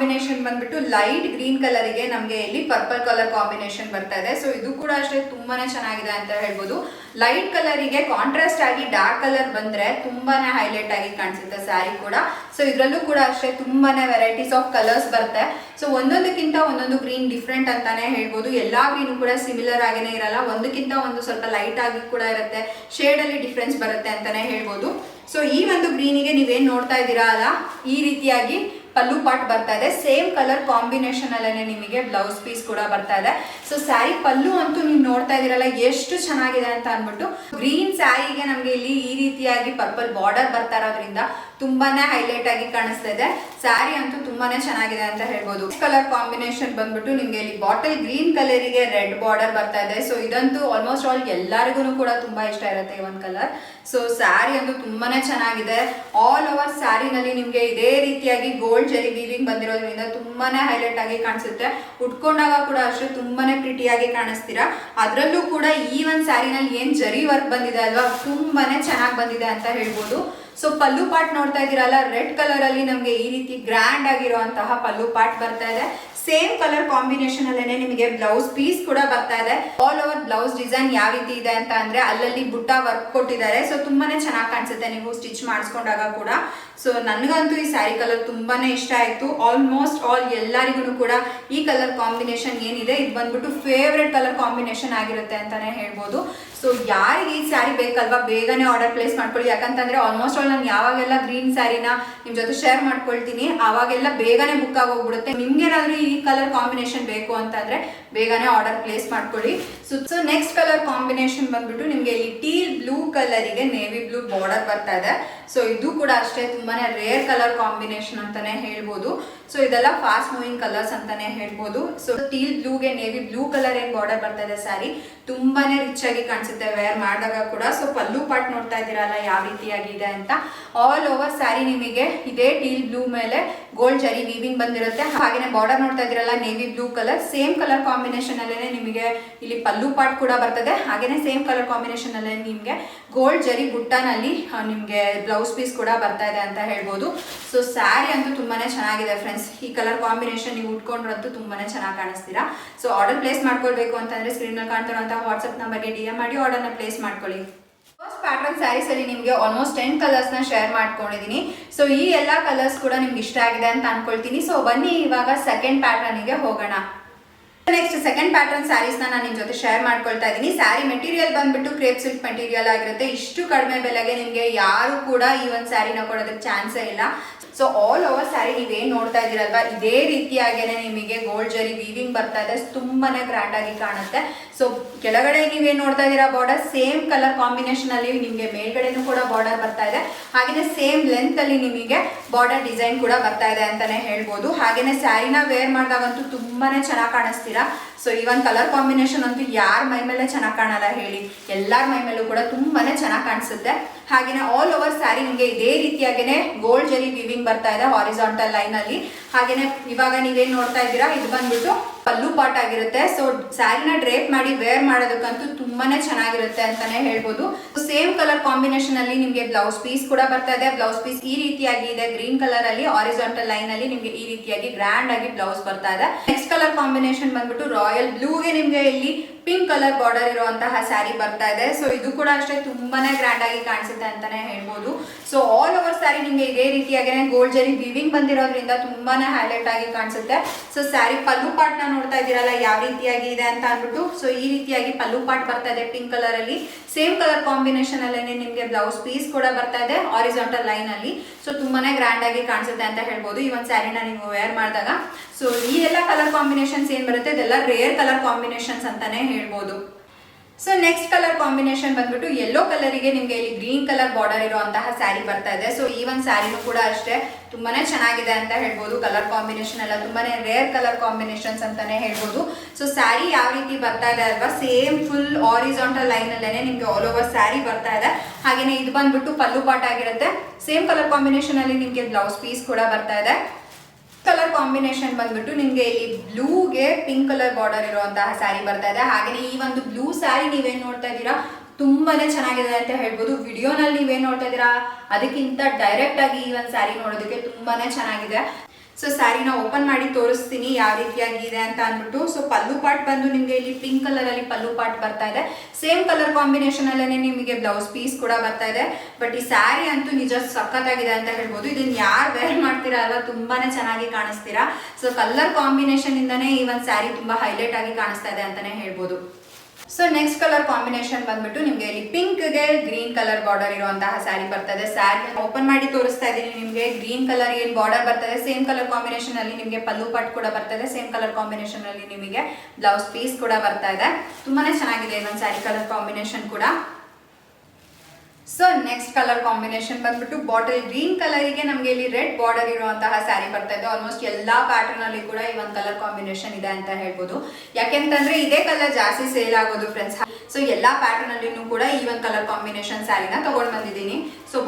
ಕಾಂಬಿನೇಷನ್ ಬಂದ್ಬಿಟ್ಟು ಲೈಟ್ ಗ್ರೀನ್ ಕಲರಿಗೆ ನಮಗೆ ಇಲ್ಲಿ ಪರ್ಪಲ್ ಕಲರ್ ಕಾಂಬಿನೇಷನ್ ಬರ್ತಾ ಇದೆ. ಸೊ ಇದು ಕೂಡ ಅಷ್ಟೇ ತುಂಬಾನೇ ಚೆನ್ನಾಗಿದೆ ಅಂತ ಹೇಳ್ಬೋದು. ಲೈಟ್ ಕಲರಿಗೆ ಕಾಂಟ್ರಾಸ್ಟ್ ಆಗಿ ಡಾರ್ಕ್ ಕಲರ್ ಬಂದ್ರೆ ತುಂಬಾನೇ ಹೈಲೈಟ್ ಆಗಿ ಕಾಣಿಸುತ್ತೆ ಸ್ಯಾರಿ ಕೂಡ. ಸೊ ಇದರಲ್ಲೂ ಕೂಡ ಅಷ್ಟೇ ತುಂಬಾನೇ ವೆರೈಟೀಸ್ ಆಫ್ ಕಲರ್ಸ್ ಬರುತ್ತೆ. ಸೊ ಒಂದೊಂದಕ್ಕಿಂತ ಒಂದೊಂದು ಗ್ರೀನ್ ಡಿಫ್ರೆಂಟ್ ಅಂತಾನೆ ಹೇಳ್ಬೋದು. ಎಲ್ಲಾ ಗ್ರೀನು ಕೂಡ ಸಿಮಿಲರ್ ಆಗೇನೆ ಇರಲ್ಲ. ಒಂದಕ್ಕಿಂತ ಒಂದು ಸ್ವಲ್ಪ ಲೈಟ್ ಆಗಿ ಕೂಡ ಇರುತ್ತೆ. ಶೇಡ್ ಅಲ್ಲಿ ಡಿಫ್ರೆನ್ಸ್ ಬರುತ್ತೆ ಅಂತಾನೆ ಹೇಳ್ಬೋದು. ಸೊ ಈ ಒಂದು ಗ್ರೀನಿಗೆ ನೀವೇನು ನೋಡ್ತಾ ಇದ್ದೀರಾ ಅಲ್ಲ? ಈ ರೀತಿಯಾಗಿ ಪಲ್ಲು ಪಾಟ್ ಬರ್ತಾ ಇದೆ. ಸೇಮ್ ಕಲರ್ ಕಾಂಬಿನೇಷನ್ ಅಲ್ಲೇ ನಿಮಗೆ ಬ್ಲೌಸ್ ಪೀಸ್ ಕೂಡ ಬರ್ತಾ ಇದೆ. ಸೊ ಸ್ಯಾರಿ ಪಲ್ಲು ಅಂತೂ ನೀವು ನೋಡ್ತಾ ಇದೀರಲ್ಲ ಎಷ್ಟು ಚೆನ್ನಾಗಿದೆ ಅಂತ ಅಂದ್ಬಿಟ್ಟು, ಗ್ರೀನ್ ಸ್ಯಾರಿಗೆ ನಮಗೆ ಇಲ್ಲಿ ಈ ರೀತಿಯಾಗಿ ಪರ್ಪಲ್ ಬಾರ್ಡರ್ ಬರ್ತಾ ಇರೋದ್ರಿಂದ ತುಂಬಾನೇ ಹೈಲೈಟ್ ಆಗಿ ಕಾಣಿಸ್ತಾ ಇದೆ. ಸ್ಯಾರಿ ಅಂತೂ ತುಂಬಾನೇ ಚೆನ್ನಾಗಿದೆ ಅಂತ ಹೇಳ್ಬೋದು. ಕಲರ್ ಕಾಂಬಿನೇಷನ್ ಬಂದ್ಬಿಟ್ಟು ನಿಮ್ಗೆ ಇಲ್ಲಿ ಬಾಟಲ್ ಗ್ರೀನ್ ಕಲರಿಗೆ ರೆಡ್ ಬಾರ್ಡರ್ ಬರ್ತಾ ಇದೆ. ಸೊ ಇದಂತೂ ಆಲ್ಮೋಸ್ಟ್ ಆಲ್ ಎಲ್ಲರಿಗೂ ಕೂಡ ತುಂಬಾ ಇಷ್ಟ ಇರುತ್ತೆ ಈ ಒಂದು ಕಲರ್ ಸೊ ಸ್ಯಾರಿ ಅಂತೂ ತುಂಬಾನೇ ಚೆನ್ನಾಗಿದೆ. ಆಲ್ ಓವರ್ ಸ್ಯಾರಿನಲ್ಲಿ ನಿಮ್ಗೆ ಇದೇ ರೀತಿಯಾಗಿ ಗೋಲ್ಡ್ ಜರಿ ವೀವಿಂಗ್ ಬಂದಿರೋದ್ರಿಂದ ತುಂಬಾನೇ ಹೈಲೈಟ್ ಆಗಿ ಕಾಣಿಸುತ್ತೆ. ಉಟ್ಕೊಂಡಾಗ ಕೂಡ ಅಷ್ಟೇ ತುಂಬಾನೇ ಪ್ರಿಟಿಯಾಗಿ ಕಾಣಿಸ್ತೀರಾ? ಅದರಲ್ಲೂ ಕೂಡ ಈ ಒಂದು ಸ್ಯಾರಿನಲ್ಲಿ ಏನ್ ಜರಿ ವರ್ಕ್ ಬಂದಿದೆ ಅಲ್ವಾ? ತುಂಬಾನೇ ಚೆನ್ನಾಗಿ ಬಂದಿದೆ ಅಂತ ಹೇಳ್ಬೋದು. ಸೊ ಪಲ್ಲು ಪಾಟ್ ನೋಡ್ತಾ ಇದ್ದೀರಲ್ಲ ರೆಡ್ ಕಲರ್ ಅಲ್ಲಿ ನಮಗೆ ಈ ರೀತಿ ಗ್ರ್ಯಾಂಡ್ ಆಗಿರುವಂತಹ ಪಲ್ಲು ಪಾಟ್ ಬರ್ತಾ ಇದೆ. ಸೇಮ್ ಕಲರ್ ಕಾಂಬಿನೇಷನ್ ಅಲ್ಲೇನೆ ನಿಮಗೆ ಬ್ಲೌಸ್ ಪೀಸ್ ಕೂಡ ಬರ್ತಾ ಇದೆ. ಆಲ್ ಓವರ್ ಬ್ಲೌಸ್ ಡಿಸೈನ್ ಯಾವ ರೀತಿ ಇದೆ ಅಂತ ಅಂದ್ರೆ ಅಲ್ಲಲ್ಲಿ ಬುಟ್ಟ ವರ್ಕ್ ಕೊಟ್ಟಿದ್ದಾರೆ. ಸೊ ತುಂಬಾನೇ ಚೆನ್ನಾಗಿ ಕಾಣಿಸುತ್ತೆ ನೀವು ಸ್ಟಿಚ್ ಮಾಡಿಸ್ಕೊಂಡಾಗ ಕೂಡ. ಸೊ ನನಗಂತೂ ಈ ಸ್ಯಾರಿ ಕಲರ್ ತುಂಬಾನೇ ಇಷ್ಟ ಆಯಿತು. ಆಲ್ಮೋಸ್ಟ್ ಆಲ್ ಎಲ್ಲರಿಗೂ ಕೂಡ ಈ ಕಲರ್ ಕಾಂಬಿನೇಷನ್ ಏನಿದೆ, ಇದು ಬಂದ್ಬಿಟ್ಟು ಫೇವ್ರೆಟ್ ಕಲರ್ ಕಾಂಬಿನೇಷನ್ ಆಗಿರುತ್ತೆ ಅಂತಾನೆ ಹೇಳ್ಬೋದು. ಸೊ ಯಾರಿಗೆ ಈ ಸ್ಯಾರಿ ಬೇಕಲ್ವಾ, ಬೇಗನೆ ಆರ್ಡರ್ ಪ್ಲೇಸ್ ಮಾಡ್ಕೊಳ್ಳಿ. ಯಾಕಂತಂದ್ರೆ ಆಲ್ಮೋಸ್ಟ್ ಆಲ್ ನಾನು ಯಾವಾಗೆಲ್ಲ ಗ್ರೀನ್ ಸ್ಯಾರಿನ ನಿಮ್ಮ ಜೊತೆ ಶೇರ್ ಮಾಡ್ಕೊಳ್ತೀನಿ ಆವಾಗೆಲ್ಲ ಬೇಗನೆ ಬುಕ್ ಆಗೋಗ್ಬಿಡುತ್ತೆ ನಿಮ್ಗೇನಾದರೂ ಈ ಕಲರ್ ಕಾಂಬಿನೇಷನ್ ಬೇಕು ಅಂತಂದ್ರೆ ಬೇಗನೆ ಆರ್ಡರ್ ಪ್ಲೇಸ್ ಮಾಡ್ಕೊಳ್ಳಿ. So so next colour combination ಬಂದ್ಬಿಟ್ಟು ನಿಮಗೆ ಈ ಟೀಲ್ ಬ್ಲೂ ಕಲರಿಗೆ ನೇವಿ ಬ್ಲೂ ಬಾರ್ಡರ್ ಬರ್ತಾ ಇದೆ. ಸೊ ಇದು ಕೂಡ ಅಷ್ಟೇ ತುಂಬಾನೇ ರೇರ್ ಕಲರ್ ಕಾಂಬಿನೇಷನ್ ಅಂತಾನೆ ಹೇಳ್ಬೋದು. ಸೊ ಇದೆಲ್ಲ ಫಾಸ್ಟ್ ಮೂವಿಂಗ್ ಕಲರ್ಸ್ ಅಂತಾನೆ ಹೇಳ್ಬೋದು. ಸೊ ಟೀಲ್ ಬ್ಲೂಗೆ ನೇವಿ ಬ್ಲೂ ಕಲರ್ ಏನ್ ಬಾರ್ಡರ್ ಬರ್ತಾ ಇದೆ ಸ್ಯಾರಿ ತುಂಬಾನೇ ರಿಚ್ ಆಗಿ ಕಾಣಿಸುತ್ತೆ ವೇರ್ ಮಾಡಿದಾಗ ಕೂಡ. ಸೊ ಪಲ್ಲು ಪಾಟ್ ನೋಡ್ತಾ ಇದ್ದೀರಲ್ಲ, ಯಾವ ರೀತಿಯಾಗಿದೆ ಅಂತ. ಆಲ್ ಓವರ್ ಸ್ಯಾರಿ ನಿಮಗೆ ಇದೇ ಟೀಲ್ ಬ್ಲೂ ಮೇಲೆ ಗೋಲ್ಡ್ ಜರಿ ವೀವಿಂಗ್ ಬಂದಿರುತ್ತೆ. ಹಾಗೇನೆ ಬಾರ್ಡರ್ ನೋಡ್ತಾ ಇದ್ದೀರಲ್ಲ navy blue colour same colour combination ಅಲ್ಲೇ ನಿಮಗೆ ಇಲ್ಲಿ ಪಲ್ಲು ಪಾಟ್ ಕೂಡ ಬರ್ತದೆ. ಹಾಗೇನೆ ಸೇಮ್ ಕಲರ್ ಕಾಂಬಿನೇಷನ್ ಅಲ್ಲೇ ನಿಮಗೆ ಗೋಲ್ಡ್ ಜರಿ ಬುಟ್ಟನಲ್ಲಿ ನಿಮಗೆ ಬ್ಲೌಸ್ ಪೀಸ್ ಕೂಡ ಬರ್ತಾ ಇದೆ ಅಂತ ಹೇಳ್ಬೋದು. ಸೊ ಸ್ಯಾರಿ ಅಂತೂ ತುಂಬಾ ಚೆನ್ನಾಗಿದೆ ಫ್ರೆಂಡ್ಸ್ ಈ ಕಲರ್ ಕಾಂಬಿನೇಷನ್ ನೀವು ಉಟ್ಕೊಂಡ್ರಂತೂ ತುಂಬಾ ಚೆನ್ನಾಗಿ ಕಾಣಿಸ್ತೀರಾ. ಸೊ ಆರ್ಡರ್ ಪ್ಲೇಸ್ ಮಾಡ್ಕೊಳ್ಬೇಕು ಅಂತಂದ್ರೆ ಸ್ಕ್ರೀನಲ್ಲಿ ಕಾಣ್ತಿರುವಂತಹ ವಾಟ್ಸ್ಆಪ್ ನಂಬರ್ಗೆ ಡಿ ಎಂ ಮಾಡಿ ಆರ್ಡರ್ನ ಪ್ಲೇಸ್ ಮಾಡ್ಕೊಳ್ಳಿ. ಫಸ್ಟ್ ಪ್ಯಾಟರ್ನ್ ಸ್ಯಾರೀಸ್ ಅಲ್ಲಿ ನಿಮಗೆ ಆಲ್ಮೋಸ್ಟ್ ಟೆನ್ ಕಲರ್ಸ್ನ ಶೇರ್ ಮಾಡ್ಕೊಂಡಿದ್ದೀನಿ ಸೊ ಈ ಎಲ್ಲ ಕಲರ್ಸ್ ಕೂಡ ನಿಮ್ಗೆ ಇಷ್ಟ ಆಗಿದೆ ಅಂತ ಅನ್ಕೊಳ್ತೀನಿ. ಸೊ ಬನ್ನಿ ಇವಾಗ ಸೆಕೆಂಡ್ ಪ್ಯಾಟರ್ನಿಗೆ ಹೋಗೋಣ. ನೆಕ್ಸ್ಟ್ ಸೆಕೆಂಡ್ ಪ್ಯಾಟರ್ನ್ ಸ್ಯಾರೀಸ್ನ ನಾನು ನಿಮ್ಮ ಜೊತೆ ಶೇರ್ ಮಾಡ್ಕೊಳ್ತಾ ಇದ್ದೀನಿ ಸ್ಯಾರಿ ಮೆಟೀರಿಯಲ್ ಬಂದ್ಬಿಟ್ಟು ಕ್ರೇಪ್ ಸಿಲ್ಕ್ ಮೆಟೀರಿಯಲ್ ಆಗಿರುತ್ತೆ ಇಷ್ಟು ಕಡಿಮೆ ಬೆಲೆಗೆ ನಿಮಗೆ ಯಾರು ಕೂಡ ಈ ಒಂದು ಸ್ಯಾರಿನ ಕೊಡೋದಕ್ಕೆ ಚಾನ್ಸೇ ಇಲ್ಲ ಸೊ ಆಲ್ ಓವರ್ ಸ್ಯಾರಿ ನೀವೇನು ನೋಡ್ತಾ ಇದೀರಲ್ವಾ ಇದೇ ರೀತಿಯಾಗೇನೆ ನಿಮಗೆ ಗೋಲ್ಡ್ ಜರಿ ವೀವಿಂಗ್ ಬರ್ತಾ ಇದೆ. ತುಂಬಾನೇ ಗ್ರ್ಯಾಂಡ್ ಆಗಿ ಕಾಣುತ್ತೆ. ಸೊ ಕೆಳಗಡೆ ನೀವೇನು ನೋಡ್ತಾ ಇದ್ದೀರಾ? ಬಾರ್ಡರ್ ಸೇಮ್ ಕಲರ್ ಕಾಂಬಿನೇಷನ್ ಅಲ್ಲಿ ನಿಮಗೆ ಮೇಲ್ಗಡೆನೂ ಕೂಡ ಬಾರ್ಡರ್ ಬರ್ತಾ ಇದೆ. ಹಾಗೆಯೇ ಸೇಮ್ ಲೆಂತ್ ಅಲ್ಲಿ ನಿಮಗೆ ಬಾರ್ಡರ್ ಡಿಸೈನ್ ಕೂಡ ಬರ್ತಾ ಇದೆ ಅಂತಾನೆ ಹೇಳ್ಬೋದು. ಹಾಗೇನೆ ಸ್ಯಾರಿನ ವೇರ್ ಮಾಡಿದಾಗಂತೂ ತುಂಬಾನೇ ಚೆನ್ನಾಗಿ ಕಾಣಿಸ್ತೀರಾ? ಸೊ ಒಂದು ಕಲರ್ ಕಾಂಬಿನೇಷನ್ ಅಂತೂ ಯಾರ ಮೈ ಮೇಲೆ ಚೆನ್ನಾಗಿ ಕಾಣಲ್ಲ ಹೇಳಿ. ಎಲ್ಲಾರ ಮೈ ಮೇಲೂ ಕೂಡ ತುಂಬಾನೇ ಚೆನ್ನಾಗಿ ಕಾಣಿಸುತ್ತೆ. ಹಾಗೇನೆ ಆಲ್ ಓವರ್ ಸ್ಯಾರಿ ನಿಮಗೆ ಇದೇ ರೀತಿಯಾಗೇನೆ ಗೋಲ್ಡ್ ಜರಿ ವಿವಿಂಗ್ ಬರ್ತಾ ಇದೆ ಹಾರಿಸಾಂಟಲ್ ಲೈನ್ ಅಲ್ಲಿ. ಹಾಗೇನೆ ಇವಾಗ ನೀವೇನ್ ನೋಡ್ತಾ ಇದ್ದೀರಾ, ಇದು ಬಂದ್ಬಿಟ್ಟು ಪಲ್ಲು ಪಾಟ್ ಆಗಿರುತ್ತೆ. ಸೊ ಸ್ಯಾರಿನ ಡ್ರೇಪ್ ಮಾಡಿ ವೇರ್ ಮಾಡೋದಕ್ಕಂತೂ ತುಂಬಾನೇ ಚೆನ್ನಾಗಿರುತ್ತೆ ಅಂತಾನೆ ಹೇಳ್ಬೋದು. ಸೇಮ್ ಕಲರ್ ಕಾಂಬಿನೇಷನ್ ಅಲ್ಲಿ ನಿಮಗೆ ಬ್ಲೌಸ್ ಪೀಸ್ ಕೂಡ ಬರ್ತಾ ಇದೆ. ಬ್ಲೌಸ್ ಪೀಸ್ ಈ ರೀತಿಯಾಗಿ ಇದೆ. ಗ್ರೀನ್ ಕಲರ್ ಅಲ್ಲಿ ಆರಿಜಾಂಟಲ್ ಲೈನ್ ಅಲ್ಲಿ ನಿಮಗೆ ಈ ರೀತಿಯಾಗಿ ಗ್ರ್ಯಾಂಡ್ ಆಗಿ ಬ್ಲೌಸ್ ಬರ್ತಾ ಇದೆ. ನೆಕ್ಸ್ಟ್ ಕಲರ್ ಕಾಂಬಿನೇಷನ್ ಬಂದ್ಬಿಟ್ಟು ರಾಯಲ್ ಬ್ಲೂಗೆ ನಿಮಗೆ ಇಲ್ಲಿ ಪಿಂಕ್ ಕಲರ್ ಬಾರ್ಡರ್ ಇರುವಂತಹ ಸ್ಯಾರಿ ಬರ್ತಾ ಇದೆ. ಸೊ ಇದು ಕೂಡ ಅಷ್ಟೇ ತುಂಬಾನೇ ಗ್ರ್ಯಾಂಡ್ ಆಗಿ ಕಾಣಿಸುತ್ತೆ ಅಂತಾನೆ ಹೇಳ್ಬೋದು. ಸೊ ಆಲ್ ಓವರ್ ಸ್ಯಾರಿ ನಿಮಗೆ ಇದೇ ರೀತಿಯಾಗಿ ಗೋಲ್ಡ್ ಜರಿ ವಿವಿಂಗ್ ಬಂದಿರೋದ್ರಿಂದ ತುಂಬಾನೇ ಹೈಲೈಟ್ ಆಗಿ ಕಾಣಿಸುತ್ತೆ. ಸೊ ಸ್ಯಾರಿ ಪಲ್ಲು ಪಾಟ್ನ ನೋಡ್ತಾ ಇದ್ದೀರಲ್ಲ, ಯಾವ ರೀತಿಯಾಗಿ ಇದೆ ಅಂತ ಅಂದ್ಬಿಟ್ಟು. ಸೊ ಈ ರೀತಿಯಾಗಿ ಪಲ್ಲು ಪಾಟ್ ಬರ್ತಾ ಇದೆ ಪಿಂಕ್ ಕಲರ್ ಅಲ್ಲಿ. ಸೇಮ್ ಕಲರ್ ಕಾಂಬಿನೇಷನ್ ಅಲ್ಲೇನೆ ನಿಮ್ಗೆ ಬ್ಲೌಸ್ ಪೀಸ್ ಕೂಡ ಬರ್ತಾ ಇದೆ ಆರಿಜಾಂಟಲ್ ಲೈನ್ ಅಲ್ಲಿ. ಸೊ ತುಂಬಾನೇ ಗ್ರ್ಯಾಂಡ್ ಆಗಿ ಕಾಣಿಸುತ್ತೆ ಅಂತ ಹೇಳ್ಬೋದು. ಈ ಒಂದು ಸ್ಯಾರಿನ ನೀವು ವೇರ್ ಮಾಡಿದಾಗ. ಸೊ ಈ ಎಲ್ಲ ಕಲರ್ ಕಾಂಬಿನೇಷನ್ಸ್ ಏನ್ ಬರುತ್ತೆ? ಇದೆಲ್ಲ ರೇರ್ ಕಲರ್ ಕಾಂಬಿನೇಷನ್ಸ್ ಅಂತಾನೆ ಹೇಳ್ಬೋದು. ಸೊ ನೆಕ್ಸ್ಟ್ ಕಲರ್ ಕಾಂಬಿನೇಷನ್ ಬಂದ್ಬಿಟ್ಟು ಯೆಲ್ಲೋ ಕಲರಿಗೆ ನಿಮ್ಗೆ ಇಲ್ಲಿ ಗ್ರೀನ್ ಕಲರ್ ಬಾರ್ಡರ್ ಇರುವಂತಹ ಸ್ಯಾರಿ ಬರ್ತಾ ಇದೆ. ಸೊ ಈ ಒಂದು ಸ್ಯಾರಿನೂ ಕೂಡ ಅಷ್ಟೇ. ತುಂಬಾನೇ ಚೆನ್ನಾಗಿದೆ ಅಂತ ಹೇಳ್ಬೋದು. ಕಲರ್ ಕಾಂಬಿನೇಷನ್ ಎಲ್ಲ ತುಂಬಾನೇ ರೇರ್ ಕಲರ್ ಕಾಂಬಿನೇಷನ್ಸ್ ಅಂತಾನೆ ಹೇಳ್ಬೋದು. ಸೊ ಸ್ಯಾರಿ ಯಾವ ರೀತಿ ಬರ್ತಾ ಇದೆ ಅಲ್ವಾ? ಸೇಮ್ ಫುಲ್ ಆರಿಜಾಂಟಲ್ ಲೈನ್ ಅಲ್ಲೇನೆ ನಿಮ್ಗೆ ಆಲ್ ಓವರ್ ಸ್ಯಾರಿ ಬರ್ತಾ ಇದೆ. ಹಾಗೇನೆ ಇದು ಬಂದ್ಬಿಟ್ಟು ಪಲ್ಲು ಪಾಟ್ ಆಗಿರುತ್ತೆ. ಸೇಮ್ ಕಲರ್ ಕಾಂಬಿನೇಷನ್ ಅಲ್ಲಿ ನಿಮ್ಗೆ ಬ್ಲೌಸ್ ಪೀಸ್ ಕೂಡ ಬರ್ತಾ ಇದೆ. ಕಲರ್ ಕಾಂಬಿನೇಷನ್ ಬಂದ್ಬಿಟ್ಟು ನಿಮ್ಗೆ ಇಲ್ಲಿ ಬ್ಲೂಗೆ ಪಿಂಕ್ ಕಲರ್ ಬಾರ್ಡರ್ ಇರುವಂತಹ ಸ್ಯಾರಿ ಬರ್ತಾ ಇದೆ. ಹಾಗೆಯೇ ಈ ಒಂದು ಬ್ಲೂ ಸ್ಯಾರಿ ನೀವೇನು ನೋಡ್ತಾ ಇದ್ದೀರಾ? ತುಂಬಾನೇ ಚೆನ್ನಾಗಿದೆ ಅಂತ ಹೇಳ್ಬೋದು. ವಿಡಿಯೋನಲ್ಲಿ ನೀವೇನ್ ನೋಡ್ತಾ ಇದ್ದೀರಾ ಅದಕ್ಕಿಂತ ಡೈರೆಕ್ಟ್ ಆಗಿ ಈ ಒಂದು ಸ್ಯಾರಿ ನೋಡೋದಕ್ಕೆ ತುಂಬಾನೇ ಚೆನ್ನಾಗಿದೆ. ಸೊ ಸ್ಯಾರಿನ ಓಪನ್ ಮಾಡಿ ತೋರಿಸ್ತೀನಿ ಯಾವ ರೀತಿಯಾಗಿದೆ ಅಂತ ಅಂದ್ಬಿಟ್ಟು. ಸೊ ಪಲ್ಲು ಪಾಟ್ ಬಂದು ನಿಮಗೆ ಇಲ್ಲಿ ಪಿಂಕ್ ಕಲರ್ ಅಲ್ಲಿ ಪಲ್ಲು ಪಾಟ್ ಬರ್ತಾ ಇದೆ. ಸೇಮ್ ಕಲರ್ ಕಾಂಬಿನೇಷನ್ ಅಲ್ಲೇ ನಿಮಗೆ ಬ್ಲೌಸ್ ಪೀಸ್ ಕೂಡ ಬರ್ತಾ ಇದೆ. ಬಟ್ ಈ ಸ್ಯಾರಿ ಅಂತೂ ನಿಜ ಸಖತ್ತಾಗಿದೆ ಅಂತ ಹೇಳ್ಬೋದು. ಇದನ್ನ ಯಾರು ವೇರ್ ಮಾಡ್ತೀರಾ ಅಲ್ವಾ ತುಂಬಾನೇ ಚೆನ್ನಾಗಿ ಕಾಣಿಸ್ತೀರಾ. ಸೊ ಕಲರ್ ಕಾಂಬಿನೇಷನ್ ಇಂದಾನೇ ಈ ಒಂದು ಸ್ಯಾರಿ ತುಂಬಾ ಹೈಲೈಟ್ ಆಗಿ ಕಾಣಿಸ್ತಾ ಇದೆ ಅಂತಾನೆ ಹೇಳ್ಬೋದು. ಸೊ ನೆಕ್ಸ್ಟ್ ಕಲರ್ ಕಾಂಬಿನೇಷನ್ ಬಂದ್ಬಿಟ್ಟು ನಿಮ್ಗೆ ಇಲ್ಲಿ ಪಿಂಕ್ಗೆ ಗ್ರೀನ್ ಕಲರ್ ಬಾರ್ಡರ್ ಇರುವಂತಹ ಸ್ಯಾರಿ ಬರ್ತದೆ. ಸ್ಯಾರಿ ಓಪನ್ ಮಾಡಿ ತೋರಿಸ್ತಾ ಇದ್ದೀನಿ ನಿಮಗೆ. ಗ್ರೀನ್ ಕಲರ್ ಏನ್ ಬಾರ್ಡರ್ ಬರ್ತದೆ? ಸೇಮ್ ಕಲರ್ ಕಾಂಬಿನೇಷನ್ ಅಲ್ಲಿ ನಿಮಗೆ ಪಲ್ಲು ಪಟ್ ಕೂಡ ಬರ್ತದೆ. ಸೇಮ್ ಕಲರ್ ಕಾಂಬಿನೇಷನ್ ಅಲ್ಲಿ ನಿಮಗೆ ಬ್ಲೌಸ್ ಪೀಸ್ ಕೂಡ ಬರ್ತಾ ಇದೆ. ತುಂಬಾನೇ ಚೆನ್ನಾಗಿದೆ ಇದೊಂದು ಸ್ಯಾರಿ ಕಲರ್ ಕಾಂಬಿನೇಷನ್ ಕೂಡ. ಸೊ ನೆಕ್ಸ್ಟ್ ಕಲರ್ ಕಾಂಬಿನೇಷನ್ ಬಂದ್ಬಿಟ್ಟು ಬಾಟಲ್ ಗ್ರೀನ್ ಕಲರಿಗೆ ನಮಗೆ ಇಲ್ಲಿ ರೆಡ್ ಬಾರ್ಡರ್ ಇರುವಂತಹ ಸ್ಯಾರಿ ಬರ್ತಾ ಇದೆ. ಆಲ್ಮೋಸ್ಟ್ ಎಲ್ಲಾ ಪ್ಯಾಟರ್ನ್ ಅಲ್ಲಿ ಕೂಡ ಈ ಒಂದು ಕಲರ್ ಕಾಂಬಿನೇಷನ್ ಇದೆ ಅಂತ ಹೇಳ್ಬೋದು. ಯಾಕೆಂತಂದ್ರೆ ಇದೇ ಕಲರ್ ಜಾಸ್ತಿ ಸೇಲ್ ಆಗೋದು ಫ್ರೆಂಡ್ಸ್ ಸೊ ಎಲ್ಲಾ ಪ್ಯಾಟರ್ನ್ ಅಲ್ಲಿನೂ ಕೂಡ ಈ ಒಂದು ಕಲರ್ ಕಾಂಬಿನೇಷನ್ ಸ್ಯಾರಿನ ತಗೊಂಡ್ ಬಂದಿದ್ದೀನಿ. ಸೊ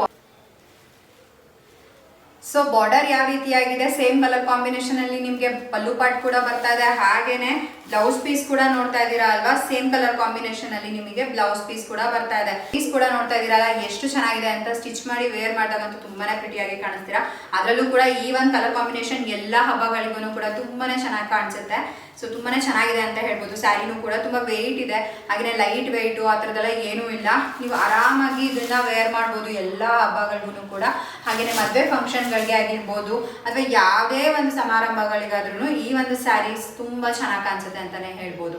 ಸೊ ಬಾರ್ಡರ್ ಯಾವ ರೀತಿಯಾಗಿದೆ? ಸೇಮ್ ಕಲರ್ ಕಾಂಬಿನೇಷನ್ ಅಲ್ಲಿ ನಿಮ್ಗೆ ಪಲ್ಲು ಪಾಟ್ ಕೂಡ ಬರ್ತಾ ಇದೆ. ಹಾಗೇನೆ ಬ್ಲೌಸ್ ಪೀಸ್ ಕೂಡ ನೋಡ್ತಾ ಇದ್ದೀರಾ ಅಲ್ವಾ? ಸೇಮ್ ಕಲರ್ ಕಾಂಬಿನೇಷನ್ ಅಲ್ಲಿ ನಿಮಗೆ ಬ್ಲೌಸ್ ಪೀಸ್ ಕೂಡ ಬರ್ತಾ ಇದೆ. ಪೀಸ್ ಕೂಡ ನೋಡ್ತಾ ಇದ್ದೀರಲ್ಲ ಎಷ್ಟು ಚೆನ್ನಾಗಿದೆ ಅಂತ ಸ್ಟಿಚ್ ಮಾಡಿ ವೇರ್ ಮಾಡಿದಾಗಂತೂ ತುಂಬಾನೇ ಪ್ರಿಟಿಯಾಗಿ ಕಾಣಿಸ್ತೀರಾ? ಅದರಲ್ಲೂ ಕೂಡ ಈ ಒಂದು ಕಲರ್ ಕಾಂಬಿನೇಷನ್ ಎಲ್ಲ ಹಬ್ಬಗಳಿಗೂ ಕೂಡ ತುಂಬಾನೇ ಚೆನ್ನಾಗಿ ಕಾಣಿಸುತ್ತೆ. ಸೊ ತುಂಬಾನೇ ಚೆನ್ನಾಗಿದೆ ಅಂತ ಹೇಳ್ಬೋದು. ಸ್ಯಾರಿನೂ ಕೂಡ ತುಂಬಾ ವೆಯ್ಟ್ ಇದೆ. ಹಾಗೆ ಲೈಟ್ ವೆಯ್ಟು ಆ ತರದೆಲ್ಲ ಏನೂ ಇಲ್ಲ. ನೀವು ಆರಾಮಾಗಿ ಇದನ್ನ ವೇರ್ ಮಾಡ್ಬೋದು ಎಲ್ಲ ಹಬ್ಬಗಳಿಗೂ ಕೂಡ. ಹಾಗೆಯೇ ಮದುವೆ ಫಂಕ್ಷನ್ಗಳಿಗೆ ಆಗಿರ್ಬೋದು ಅಥವಾ ಯಾವುದೇ ಒಂದು ಸಮಾರಂಭಗಳಿಗಾದ್ರೂ ಈ ಒಂದು ಸ್ಯಾರೀಸ್ ತುಂಬ ಚೆನ್ನಾಗಿ ಕಾಣಿಸುತ್ತೆ ಅಂತಾನೆ ಹೇಳ್ಬೋದು.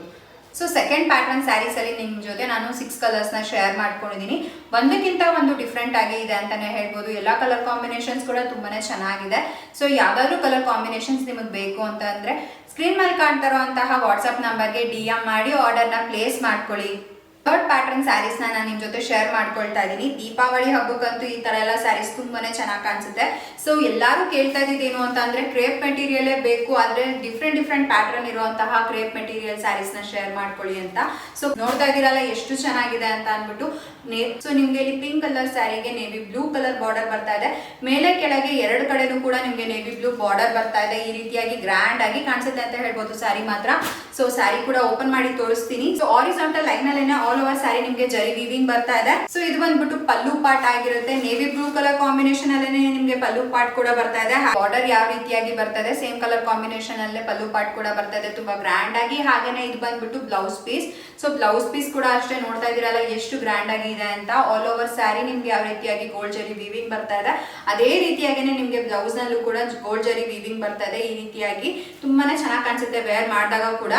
ಸೊ ಸೆಕೆಂಡ್ ಪ್ಯಾಟರ್ನ್ ಸ್ಯಾರೀಸ್ ಅಲ್ಲಿ ನಿಮ್ ಜೊತೆ ನಾನು ಸಿಕ್ಸ್ ಕಲರ್ಸ್ನ ಶೇರ್ ಮಾಡ್ಕೊಂಡಿದ್ದೀನಿ. ಒಂದಕ್ಕಿಂತ ಒಂದು ಡಿಫ್ರೆಂಟ್ ಆಗಿ ಇದೆ ಅಂತಾನೆ ಹೇಳ್ಬೋದು. ಎಲ್ಲ ಕಲರ್ ಕಾಂಬಿನೇಷನ್ಸ್ ಕೂಡ ತುಂಬಾನೇ ಚೆನ್ನಾಗಿದೆ. ಸೊ ಯಾವ್ದಾದ್ರು ಕಲರ್ ಕಾಂಬಿನೇಷನ್ಸ್ ನಿಮಗೆ ಬೇಕು ಅಂತ ಅಂದ್ರೆ ಸ್ಕ್ರೀನ್ ಮೇಲೆ ಕಾಣ್ತಾ ಇರುವಂತಹ ವಾಟ್ಸ್ಆಪ್ ನಂಬರ್ಗೆ ಡಿ ಎಂ ಮಾಡಿ ಆರ್ಡರ್ನ ಪ್ಲೇಸ್ ಮಾಡ್ಕೊಳ್ಳಿ. ಥರ್ಡ್ ಪ್ಯಾಟರ್ನ್ ಸ್ಯಾರೀಸ್ ನಾನು ನಿಮ್ಮ ಜೊತೆ ಶೇರ್ ಮಾಡ್ಕೊಳ್ತಾ ಇದ್ದೀನಿ. ದೀಪಾವಳಿ ಹಬ್ಬಕ್ಕಂತೂ ಈ ತರ ಎಲ್ಲ ಸ್ಯಾರೀಸ್ ತುಂಬಾನೇ ಚೆನ್ನಾಗಿ ಕಾಣಿಸುತ್ತೆ. ಸೊ ಎಲ್ಲರೂ ಕೇಳ್ತಾ ಇದ್ದಿದ್ದೇನು ಅಂತ ಅಂದ್ರೆ ಕ್ರೇಪ್ ಮೆಟೀರಿಯಲೇ ಬೇಕು, ಆದ್ರೆ ಡಿಫ್ರೆಂಟ್ ಡಿಫ್ರೆಂಟ್ ಪ್ಯಾಟರ್ನ್ ಇರುವಂತಹ ಕ್ರೇಪ್ ಮೆಟೀರಿಯಲ್ ಸ್ಯಾರೀಸ್ನ ಶೇರ್ ಮಾಡ್ಕೊಳ್ಳಿ ಅಂತ. ಸೊ ನೋಡ್ತಾ ಇದ್ದೀರಲ್ಲ, ಎಷ್ಟು ಚೆನ್ನಾಗಿದೆ ಅಂತ ಅಂದ್ಬಿಟ್ಟು ಸೊ ನಿಮ್ಗೆ ಇಲ್ಲಿ ಪಿಂಕ್ ಕಲರ್ ಸ್ಯಾರಿಗೆ ನೇವಿ ಬ್ಲೂ ಕಲರ್ ಬಾರ್ಡರ್ ಬರ್ತಾ ಇದೆ. ಮೇಲೆ ಕೆಳಗೆ ಎರಡು ಕಡೆನೂ ಕೂಡ ನಿಮ್ಗೆ ನೇವಿ ಬ್ಲೂ ಬಾರ್ಡರ್ ಬರ್ತಾ ಇದೆ. ಈ ರೀತಿಯಾಗಿ ಗ್ರ್ಯಾಂಡ್ ಆಗಿ ಕಾಣಿಸುತ್ತೆ ಅಂತ ಹೇಳ್ಬೋದು ಸ್ಯಾರಿ ಮಾತ್ರ. ಸೊ ಸ್ಯಾರಿ ಕೂಡ ಓಪನ್ ಮಾಡಿ ತೋರಿಸ್ತೀನಿ. ಸೊ ಆರಿಸಾಂಟಲ್ ಲೈನ್ ಅಲ್ಲೇನೆ ಆಲ್ ಓವರ್ ಸ್ಯಾರಿ ನಿಮಗೆ ಜರಿ ವಿವಿಂಗ್ ಬರ್ತಾ ಇದೆ. ಸೊ ಇದು ಬಂದ್ಬಿಟ್ಟು ಪಲ್ಲು ಪಾಟ್ ಆಗಿರುತ್ತೆ. ನೇವಿ ಬ್ಲೂ ಕಲರ್ ಕಾಂಬಿನೇಷನ್ ಅಲ್ಲೇನೆ ನಿಮಗೆ ಪಲ್ಲು ಪಾಟ್ ಕೂಡ ಬರ್ತಾ ಇದೆ. ಬಾರ್ಡರ್ ಯಾವ ರೀತಿಯಾಗಿ ಬರ್ತಾ ಇದೆ ಸೇಮ್ ಕಲರ್ ಕಾಂಬಿನೇಷನ್ ಅಲ್ಲೇ ಪಲ್ಲು ಪಾರ್ಟ್ ಕೂಡ ಬರ್ತಾ ಇದೆ. ತುಂಬಾ ಗ್ರ್ಯಾಂಡ್ ಆಗಿ ಹಾಗೇನೆ ಇದು ಬಂದ್ಬಿಟ್ಟು blouse piece so blouse piece ಕೂಡ ಅಷ್ಟೇ ನೋಡ್ತಾ ಇದೀರಲ್ಲ ಎಷ್ಟು ಗ್ರ್ಯಾಂಡ್ ಆಗಿ ಇದೆ ಅಂತ. ಆಲ್ ಓವರ್ ಸ್ಯಾರಿ ನಿಮ್ಗೆ ಯಾವ ರೀತಿಯಾಗಿ ಗೋಲ್ಡ್ ಜರಿ ವಿವಿಂಗ್ ಬರ್ತಾ ಇದೆ. ಅದೇ ರೀತಿಯಾಗಿನೇ ನಿಮ್ಗೆ ಬ್ಲೌಸ್ ನಲ್ಲೂ ಕೂಡ ಗೋಲ್ಡ್ ಜರಿ ವಿವಿಂಗ್ ಬರ್ತಾ ಇದೆ. ಈ ರೀತಿಯಾಗಿ ತುಂಬಾನೇ ಚೆನ್ನಾಗಿ ಕಾಣಿಸುತ್ತೆ ವೇರ್ ಮಾಡಿದಾಗ ಕೂಡ.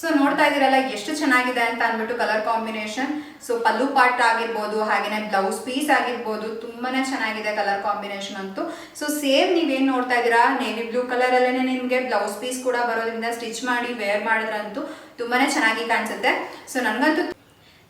ಸೊ ನೋಡ್ತಾ ಇದೀರಲ್ಲ ಎಷ್ಟು ಚೆನ್ನಾಗಿದೆ ಅಂತ ಅಂದ್ಬಿಟ್ಟು colour combination so pallu part ಆಗಿರ್ಬೋದು, ಹಾಗೇನೆ ಬ್ಲೌಸ್ ಪೀಸ್ ಆಗಿರ್ಬೋದು, ತುಂಬಾನೇ ಚೆನ್ನಾಗಿದೆ ಕಲರ್ ಕಾಂಬಿನೇಷನ್ ಅಂತೂ. ಸೊ ಸೇಮ್ ನೀವೇನ್ ನೋಡ್ತಾ ಇದೀರಾ ನೇವಿ ಬ್ಲೂ ಕಲರ್ ಅಲ್ಲೇ ನಿಮ್ಗೆ ಬ್ಲೌಸ್ ಪೀಸ್ ಕೂಡ ಬರೋದ್ರಿಂದ ಸ್ಟಿಚ್ ಮಾಡಿ ವೇರ್ ಮಾಡಿದ್ರಂತೂ ತುಂಬಾನೇ ಚೆನ್ನಾಗಿ ಕಾಣಿಸುತ್ತೆ. ಸೊ ನನಗಂತೂ